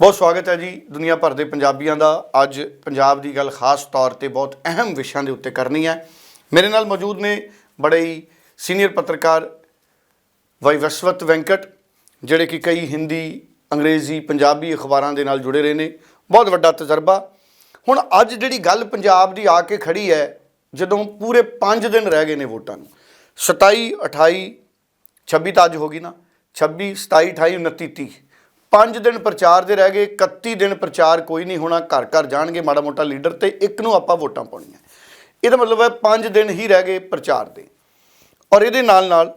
ਬਹੁਤ ਸਵਾਗਤ ਹੈ ਜੀ ਦੁਨੀਆ ਭਰ ਦੇ ਪੰਜਾਬੀਆਂ ਦਾ। ਅੱਜ ਪੰਜਾਬ ਦੀ ਗੱਲ ਖਾਸ ਤੌਰ ਤੇ ਬਹੁਤ ਅਹਿਮ ਵਿਸ਼ਿਆਂ ਦੇ ਉੱਤੇ ਕਰਨੀ ਹੈ। ਮੇਰੇ ਨਾਲ ਮੌਜੂਦ ਨੇ ਬੜੇ ਹੀ ਸੀਨੀਅਰ ਪੱਤਰਕਾਰ ਵਾਈ ਵਸਵਤ ਵੈਂਕਟ, ਜਿਹੜੇ ਕਿ ਕਈ ਹਿੰਦੀ, ਅੰਗਰੇਜ਼ੀ, ਪੰਜਾਬੀ ਅਖਬਾਰਾਂ ਦੇ ਨਾਲ ਜੁੜੇ ਰਹੇ ਨੇ। ਬਹੁਤ ਵੱਡਾ ਤਜਰਬਾ। ਹੁਣ ਅੱਜ ਜਿਹੜੀ ਗੱਲ ਪੰਜਾਬ ਦੀ ਆ ਕੇ ਖੜੀ ਹੈ, ਜਦੋਂ ਪੂਰੇ 5 ਦਿਨ ਰਹਿ ਗਏ ਨੇ ਵੋਟਾਂ ਨੂੰ। 27 28 26 ਤਾਂ ਅੱਜ ਹੋ ਗਈ ਨਾ। 26 27 28 29 30 ਪੰਜ ਦਿਨ ਪ੍ਰਚਾਰ ਦੇ ਰਹਿ ਗਏ 31 ਦਿਨ ਪ੍ਰਚਾਰ ਕੋਈ ਨਹੀਂ ਹੋਣਾ, ਘਰ ਘਰ ਜਾਣਗੇ ਮਾੜਾ ਮੋਟਾ ਲੀਡਰ ਤੇ ਇੱਕ ਨੂੰ ਆਪਾਂ ਵੋਟਾਂ ਪਾਉਣੀਆਂ। ਇਹਦਾ ਮਤਲਬ ਹੈ ਪੰਜ ਦਿਨ ਹੀ ਰਹਿ ਗਏ ਪ੍ਰਚਾਰ ਦੇ। ਔਰ ਇਹਦੇ ਨਾਲ ਨਾਲ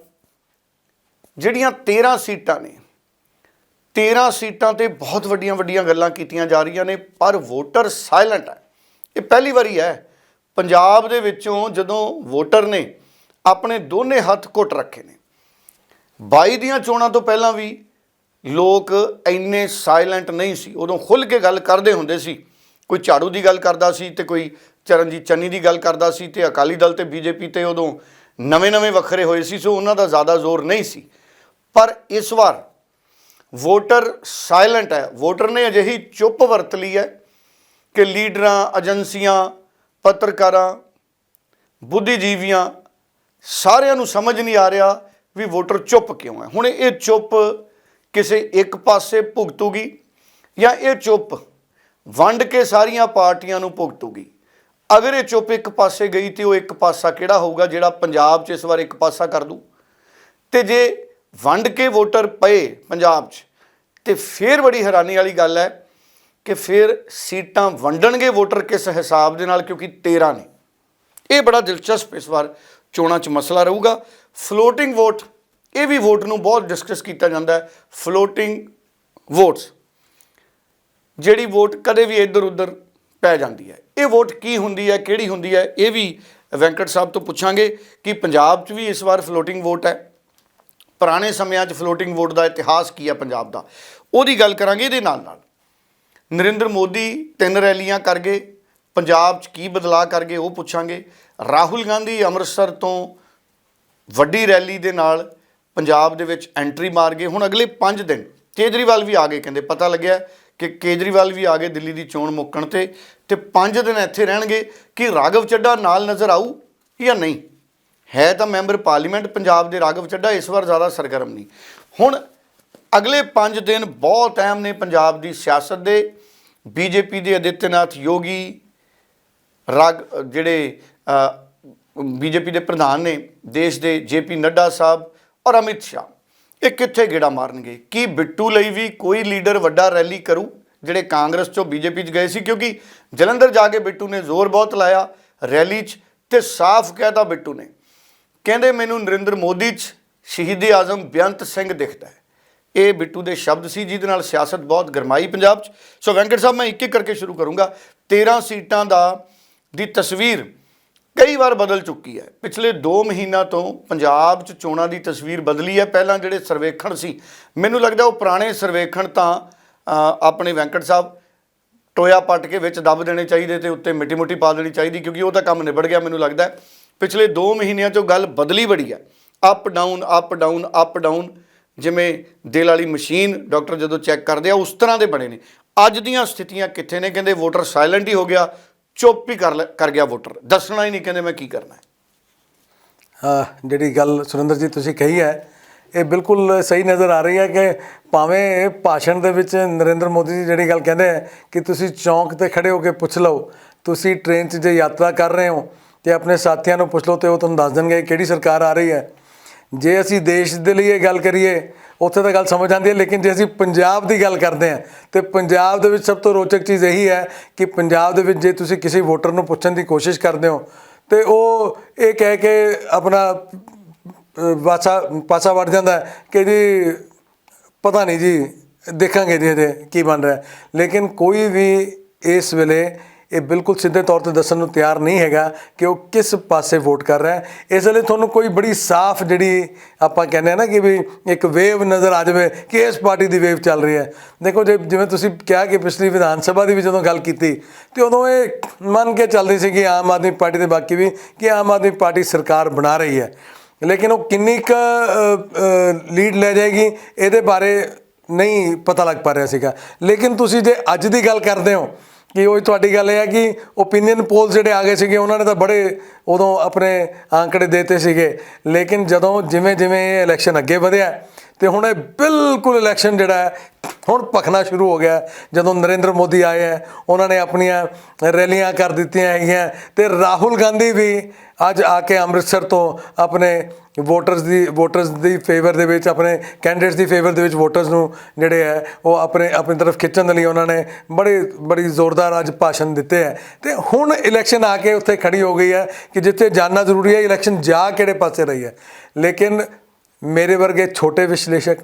ਜਿਹੜੀਆਂ 13 ਸੀਟਾਂ ਨੇ 13 ਸੀਟਾਂ ਤੇ ਬਹੁਤ ਵੱਡੀਆਂ ਵੱਡੀਆਂ ਗੱਲਾਂ ਕੀਤੀਆਂ ਜਾ ਰਹੀਆਂ ਨੇ, ਪਰ ਵੋਟਰ ਸਾਇਲੈਂਟ ਹੈ। ਇਹ ਪਹਿਲੀ ਵਾਰੀ ਹੈ, ਪੰਜਾਬ ਦੇ ਵਿੱਚੋਂ ਜਦੋਂ ਵੋਟਰ ਨੇ ਆਪਣੇ ਦੋਨੇ ਹੱਥ ਘੁੱਟ ਰੱਖੇ ਨੇ। 22 ਦੀਆਂ ਚੋਣਾਂ ਤੋਂ ਪਹਿਲਾਂ ਵੀ ਲੋਕ ਇੰਨੇ ਸਾਇਲੈਂਟ ਨਹੀਂ ਸੀ। ਉਦੋਂ ਖੁੱਲ ਕੇ ਗੱਲ ਕਰਦੇ ਹੁੰਦੇ ਸੀ। ਕੋਈ ਝਾੜੂ ਦੀ ਗੱਲ ਕਰਦਾ ਸੀ ਤੇ ਕੋਈ ਚਰਨਜੀਤ ਚੰਨੀ ਦੀ ਗੱਲ ਕਰਦਾ ਸੀ ਤੇ ਅਕਾਲੀ ਦਲ ਤੇ ਬੀਜੇਪੀ ਤੇ ਉਦੋਂ ਨਵੇਂ-ਨਵੇਂ ਵੱਖਰੇ ਹੋਏ ਸੀ, ਸੋ ਉਹਨਾਂ ਦਾ ਜ਼ਿਆਦਾ ਜ਼ੋਰ ਨਹੀਂ ਸੀ। ਪਰ ਇਸ ਵਾਰ ਵੋਟਰ ਸਾਇਲੈਂਟ ਹੈ। ਵੋਟਰ ਨੇ ਅਜਿਹੀ ਚੁੱਪ ਵਰਤ ਲਈ ਹੈ ਕਿ ਲੀਡਰਾਂ, ਏਜੰਸੀਆਂ, ਪੱਤਰਕਾਰਾਂ, ਬੁੱਧੀਜੀਵੀਆਂ ਸਾਰਿਆਂ ਨੂੰ ਸਮਝ ਨਹੀਂ ਆ ਰਿਹਾ ਵੀ ਵੋਟਰ ਚੁੱਪ ਕਿਉਂ ਹੈ। ਹੁਣ ਇਹ ਚੁੱਪ ਕਿਸੇ ਇੱਕ ਪਾਸੇ ਭੁਗਤੂਗੀ ਜਾਂ ਇਹ ਚੁੱਪ ਵੰਡ ਕੇ ਸਾਰੀਆਂ ਪਾਰਟੀਆਂ ਨੂੰ ਭੁਗਤੂਗੀ। ਅਗਰ ਇਹ ਚੁੱਪ ਇੱਕ ਪਾਸੇ ਗਈ ਤੇ ਉਹ ਇੱਕ ਪਾਸਾ ਕਿਹੜਾ ਹੋਊਗਾ ਜਿਹੜਾ ਪੰਜਾਬ 'ਚ ਇਸ ਵਾਰ ਇੱਕ ਪਾਸਾ ਕਰ ਦੂ ਤੇ ਜੇ ਵੰਡ ਕੇ ਵੋਟਰ ਪਏ ਪੰਜਾਬ 'ਚ, ਤੇ ਫਿਰ ਬੜੀ ਹੈਰਾਨੀ ਵਾਲੀ ਗੱਲ ਹੈ ਕਿ ਫਿਰ ਸੀਟਾਂ ਵੰਡਣਗੇ ਵੋਟਰ ਕਿਸ ਹਿਸਾਬ ਦੇ ਨਾਲ ਕਿਉਂਕਿ 13 ਨੇ। ਇਹ ਬੜਾ ਦਿਲਚਸਪ ਇਸ ਵਾਰ ਚੋਣਾਂ 'ਚ ਮਸਲਾ ਰਹੂਗਾ। ਫਲੋਟਿੰਗ ਵੋਟ ਇਹ ਵੀ ਵੋਟ ਨੂੰ ਬਹੁਤ ਡਿਸਕਸ ਕੀਤਾ ਜਾਂਦਾ ਹੈ ਫਲੋਟਿੰਗ ਵੋਟਸ ਜਿਹੜੀ ਵੋਟ ਕਦੇ ਵੀ ਇੱਧਰ ਉੱਧਰ ਪੈ ਜਾਂਦੀ ਹੈ। ਇਹ ਵੋਟ ਕੀ ਹੁੰਦੀ ਹੈ, ਕਿਹੜੀ ਹੁੰਦੀ ਹੈ, ਇਹ ਵੀ ਵੈਂਕਟ ਸਾਹਿਬ ਤੋਂ ਪੁੱਛਾਂਗੇ ਕਿ ਪੰਜਾਬ 'ਚ ਵੀ ਇਸ ਵਾਰ ਫਲੋਟਿੰਗ ਵੋਟ ਹੈ। ਪੁਰਾਣੇ ਸਮਿਆਂ 'ਚ ਫਲੋਟਿੰਗ ਵੋਟ ਦਾ ਇਤਿਹਾਸ ਕੀ ਹੈ ਪੰਜਾਬ ਦਾ? ਉਹਦੀ ਗੱਲ ਕਰਾਂਗੇ ਇਹਦੇ ਨਾਲ ਨਾਲ। ਨਰਿੰਦਰ ਮੋਦੀ ਤਿੰਨ ਰੈਲੀਆਂ ਕਰ ਗਏ, ਪੰਜਾਬ 'ਚ ਕੀ ਬਦਲਾਅ ਕਰ ਗਏ ਉਹ ਪੁੱਛਾਂਗੇ। ਰਾਹੁਲ ਗਾਂਧੀ ਅੰਮ੍ਰਿਤਸਰ ਤੋਂ ਵੱਡੀ ਰੈਲੀ ਦੇ ਨਾਲ ਪੰਜਾਬ ਦੇ ਵਿੱਚ ਐਂਟਰੀ ਮਾਰ ਗਏ। ਹੁਣ ਅਗਲੇ 5 ਦਿਨ ਕੇਜਰੀਵਾਲ ਵੀ ਆ ਗਏ। ਕਹਿੰਦੇ ਪਤਾ ਲੱਗਿਆ ਕਿ ਕੇਜਰੀਵਾਲ ਵੀ ਆ ਗਏ ਦਿੱਲੀ ਦੀ ਚੋਣ ਮੁੱਕਣ ਤੇ ਤੇ 5 ਦਿਨ ਇੱਥੇ ਰਹਿਣਗੇ ਕਿ ਰਾਘਵ ਚੱਡਾ ਨਾਲ ਨਜ਼ਰ ਆਊ ਜਾਂ ਨਹੀਂ? ਹੈ ਤਾਂ ਮੈਂਬਰ ਪਾਰਲੀਮੈਂਟ, ਪੰਜਾਬ ਦੇ ਰਾਘਵ ਚੱਡਾ ਇਸ ਵਾਰ ਜ਼ਿਆਦਾ ਸਰਗਰਮ ਨਹੀਂ। ਹੁਣ ਅਗਲੇ 5 ਦਿਨ ਬਹੁਤ ਅਹਿਮ ਨੇ ਪੰਜਾਬ ਦੀ ਸਿਆਸਤ ਦੇ। ਬੀਜੇਪੀ ਦੇ ਅਦਿੱਤਿਆਨਾਥ ਯੋਗੀ ਰਾਗ ਜਿਹੜੇ ਬੀਜੇਪੀ ਦੇ ਪ੍ਰਧਾਨ ਨੇ, ਦੇਸ਼ ਦੇ ਜੇਪੀ ਨੱਡਾ ਸਾਹਿਬ ਔਰ ਅਮਿਤ ਸ਼ਾਹ, ਇਹ ਕਿੱਥੇ ਗੇੜਾ ਮਾਰਨਗੇ? ਕੀ ਬਿੱਟੂ ਲਈ ਵੀ ਕੋਈ ਲੀਡਰ ਵੱਡਾ ਰੈਲੀ ਕਰੂ, ਜਿਹੜੇ ਕਾਂਗਰਸ ਚੋਂ ਬੀਜੇਪੀ 'ਚ ਗਏ ਸੀ? ਕਿਉਂਕਿ ਜਲੰਧਰ ਜਾ ਕੇ ਬਿੱਟੂ ਨੇ ਜ਼ੋਰ ਬਹੁਤ ਲਾਇਆ ਰੈਲੀ 'ਚ ਤੇ ਸਾਫ਼ ਕਹਿਤਾ ਬਿੱਟੂ ਨੇ। ਕਹਿੰਦੇ ਮੈਨੂੰ ਨਰਿੰਦਰ ਮੋਦੀ 'ਚ ਸ਼ਹੀਦੀ ਆਜ਼ਮ ਬੇਅੰਤ ਸਿੰਘ ਦਿਖਦਾ ਹੈ। ਇਹ ਬਿੱਟੂ ਦੇ ਸ਼ਬਦ ਸੀ, ਜਿਹਦੇ ਨਾਲ ਸਿਆਸਤ ਬਹੁਤ ਗਰਮਾਈ ਪੰਜਾਬ 'ਚ। ਸੋ ਵੈਂਕਟ ਸਾਹਿਬ, ਮੈਂ ਇੱਕ ਇੱਕ ਕਰਕੇ ਸ਼ੁਰੂ ਕਰੂੰਗਾ। 13 ਸੀਟਾਂ ਦਾ, ਦੀ ਤਸਵੀਰ ਕਈ ਵਾਰ ਬਦਲ ਚੁੱਕੀ ਹੈ। ਪਿਛਲੇ 2 ਮਹੀਨਾ ਤੋਂ ਪੰਜਾਬ 'ਚ ਚੋਣਾਂ ਦੀ ਤਸਵੀਰ ਬਦਲੀ ਹੈ। ਪਹਿਲਾਂ ਜਿਹੜੇ ਸਰਵੇਖਣ ਸੀ, ਮੈਨੂੰ ਲੱਗਦਾ ਉਹ ਪੁਰਾਣੇ ਸਰਵੇਖਣ ਤਾਂ ਆਪਣੇ ਵੈਂਕਟ ਸਾਹਿਬ ਟੋਇਆ ਪੱਟ ਕੇ ਵਿੱਚ ਦੱਬ ਦੇਣੇ ਚਾਹੀਦੇ ਤੇ ਉੱਤੇ ਮਿੱਟੀ ਮੁੱਟੀ ਪਾ ਦੇਣੀ ਚਾਹੀਦੀ ਕਿਉਂਕਿ ਉਹ ਤਾਂ ਕੰਮ ਨਿਬੜ ਗਿਆ ਮੈਨੂੰ ਲੱਗਦਾ ਪਿਛਲੇ 2 ਮਹੀਨਿਆਂ 'ਚੋਂ ਗੱਲ ਬਦਲੀ ਬੜੀ ਹੈ। Up down up down up down ਜਿਵੇਂ ਦਿਲ ਵਾਲੀ ਮਸ਼ੀਨ ਡਾਕਟਰ ਜਦੋਂ ਚੈੱਕ ਕਰਦੇ ਆ, ਉਸ ਤਰ੍ਹਾਂ ਦੇ ਬਣੇ ਨੇ। ਅੱਜ ਦੀਆਂ ਸਥਿਤੀਆਂ ਕਿੱਥੇ ਨੇ? ਕਹਿੰਦੇ ਵੋਟਰ ਸਾਇਲੈਂਟ ਹੀ ਹੋ ਗਿਆ। ਚੁੱਪ ਹੀ ਕਰ ਲੈ- ਕਰ ਗਿਆ ਵੋਟਰ। ਦੱਸਣਾ ਹੀ ਨਹੀਂ, ਕਹਿੰਦੇ ਮੈਂ ਕੀ ਕਰਨਾ ਹਾਂ। ਜਿਹੜੀ ਗੱਲ ਸੁਰਿੰਦਰ ਜੀ ਤੁਸੀਂ ਕਹੀ ਹੈ, ਇਹ ਬਿਲਕੁਲ ਸਹੀ ਨਜ਼ਰ ਆ ਰਹੀ ਹੈ ਕਿ ਭਾਵੇਂ ਭਾਸ਼ਣ ਦੇ ਵਿੱਚ ਨਰਿੰਦਰ ਮੋਦੀ ਜੀ ਜਿਹੜੀ ਗੱਲ ਕਹਿੰਦੇ ਹੈ ਕਿ ਤੁਸੀਂ ਚੌਂਕ ਤੇ ਖੜੇ ਹੋ ਕੇ ਪੁੱਛ ਲਓ, ਤੁਸੀਂ ਟ੍ਰੇਨ 'ਚ ਜੇ ਯਾਤਰਾ ਕਰ ਰਹੇ ਹੋ ਤੇ ਆਪਣੇ ਸਾਥੀਆਂ ਨੂੰ ਪੁੱਛ ਲਓ ਤੇ ਉਹ ਤੁਹਾਨੂੰ ਦੱਸ ਦੇਣਗੇ ਕਿਹੜੀ ਸਰਕਾਰ ਆ ਰਹੀ ਹੈ। ਜੇ ਅਸੀਂ ਦੇਸ਼ ਦੇ ਲਈ ਇਹ ਗੱਲ ਕਰੀਏ ਉੱਥੇ ਤਾਂ ਗੱਲ ਸਮਝ ਆਉਂਦੀ ਹੈ, ਲੇਕਿਨ ਜੇ ਅਸੀਂ ਪੰਜਾਬ ਦੀ ਗੱਲ ਕਰਦੇ ਹਾਂ, ਤੇ ਪੰਜਾਬ ਦੇ ਵਿੱਚ ਸਭ ਤੋਂ ਰੋਚਕ ਚੀਜ਼ ਇਹੀ ਹੈ ਕਿ ਪੰਜਾਬ ਦੇ ਵਿੱਚ ਜੇ ਤੁਸੀਂ ਕਿਸੇ ਵੋਟਰ ਨੂੰ ਪੁੱਛਣ ਦੀ ਕੋਸ਼ਿਸ਼ ਕਰਦੇ ਹੋ, ਤੇ ਉਹ ਇਹ ਕਹਿ ਕੇ ਆਪਣਾ ਪਾਸਾ ਪਾਸਾ ਵੜ ਜਾਂਦਾ ਕਿ ਜੀ ਪਤਾ ਨਹੀਂ ਜੀ, ਦੇਖਾਂਗੇ ਜੀ ਇਹਦੇ ਕੀ ਬਣ ਰਿਹਾ ਲੇਕਿਨ ਕੋਈ ਵੀ ਇਸ ਵੇਲੇ ਇਹ ਬਿਲਕੁਲ ਸਿੱਧੇ ਤੌਰ ਤੇ ਦੱਸਣ ਨੂੰ ਤਿਆਰ ਨਹੀਂ ਹੈਗਾ ਕਿ ਉਹ ਕਿਸ ਪਾਸੇ ਵੋਟ ਕਰ ਰਿਹਾ ਹੈ। ਇਸ ਲਈ ਤੁਹਾਨੂੰ ਕੋਈ ਬੜੀ ਸਾਫ਼ ਜਿਹੜੀ ਆਪਾਂ ਕਹਿੰਦੇ ਆ ਨਾ ਕਿ ਵੀ ਇੱਕ ਵੇਵ ਨਜ਼ਰ ਆ ਜਾਵੇ ਕਿ ਇਸ ਪਾਰਟੀ ਦੀ ਵੇਵ ਚੱਲ ਰਹੀ ਹੈ। ਦੇਖੋ, ਜੇ ਜਿਵੇਂ ਤੁਸੀਂ ਕਿਹਾ ਕਿ ਪਿਛਲੀ ਵਿਧਾਨ ਸਭਾ ਦੀ ਵੀ ਜਦੋਂ ਗੱਲ ਕੀਤੀ, ਤੇ ਉਦੋਂ ਇਹ ਮੰਨ ਕੇ ਚੱਲਦੀ ਸੀ ਕਿ ਆਮ ਆਦਮੀ ਪਾਰਟੀ ਦੇ ਬਾਕੀ ਵੀ ਕਿ ਆਮ ਆਦਮੀ ਪਾਰਟੀ ਸਰਕਾਰ ਬਣਾ ਰਹੀ ਹੈ। ਲੇਕਿਨ ਉਹ ਕਿੰਨੀ ਕੁ ਲੀਡ ਲੈ ਜਾਏਗੀ, ਇਹਦੇ ਬਾਰੇ ਨਹੀਂ ਪਤਾ ਲੱਗ ਪਾ ਰਿਹਾ ਸੀਗਾ। ਲੇਕਿਨ ਤੁਸੀਂ ਜੇ ਅੱਜ ਦੀ ਗੱਲ ਕਰਦੇ ਹੋ ਕਿ ਉਹ ਤੁਹਾਡੀ ਗੱਲ ਇਹ ਹੈ ਕਿ ਓਪੀਨੀਅਨ ਪੋਲ ਜਿਹੜੇ ਆ ਗਏ ਸੀਗੇ, ਉਹਨਾਂ ਨੇ ਤਾਂ ਬੜੇ ਉਦੋਂ ਆਪਣੇ ਆંકੜੇ ਦੇਤੇ ਸੀਗੇ। ਲੇਕਿਨ ਜਦੋਂ ਜਿਵੇਂ ਜਿਵੇਂ ਇਹ ਇਲੈਕਸ਼ਨ ਅੱਗੇ ਵਧਿਆ ਤੇ ਹੁਣ ਇਹ ਬਿਲਕੁਲ ਇਲੈਕਸ਼ਨ ਜਿਹੜਾ ਹੈ, ਹੁਣ ਭਖਣਾ ਸ਼ੁਰੂ ਹੋ ਗਿਆ ਜਦੋਂ ਨਰਿੰਦਰ ਮੋਦੀ ਆਏ ਹੈ, ਉਹਨਾਂ ਨੇ ਆਪਣੀਆਂ ਰੈਲੀਆਂ ਕਰ ਦਿੱਤੀਆਂ ਹੈਗੀਆਂ ਤੇ ਰਾਹੁਲ ਗਾਂਧੀ ਵੀ ਅੱਜ ਆ ਕੇ ਅੰਮ੍ਰਿਤਸਰ ਤੋਂ ਆਪਣੇ ਵੋਟਰਸ ਦੀ ਵੋਟਰਸ ਦੀ ਫੇਵਰ ਦੇ ਵਿੱਚ, ਆਪਣੇ ਕੈਂਡੀਡੇਟਸ ਦੀ ਫੇਵਰ ਦੇ ਵਿੱਚ ਵੋਟਰਸ ਨੂੰ ਜਿਹੜੇ ਹੈ, ਉਹ ਆਪਣੇ, ਆਪਣੀ ਤਰਫ ਖਿੱਚਣ ਦੇ ਲਈ ਉਹਨਾਂ ਨੇ ਬੜੇ, ਬੜੀ ਜ਼ੋਰਦਾਰ ਅੱਜ ਭਾਸ਼ਣ ਦਿੱਤੇ ਹੈ। ਤੇ ਹੁਣ ਇਲੈਕਸ਼ਨ ਆ ਕੇ ਉੱਥੇ ਖੜੀ ਹੋ ਗਈ ਹੈ ਕਿ ਜਿੱਥੇ ਜਾਨਣਾ ਜ਼ਰੂਰੀ ਹੈ ਇਲੈਕਸ਼ਨ ਜਾ ਕਿਹੜੇ ਪਾਸੇ ਰਹੀ ਹੈ। ਲੇਕਿਨ ਮੇਰੇ ਵਰਗੇ ਛੋਟੇ ਵਿਸ਼ਲੇਸ਼ਕ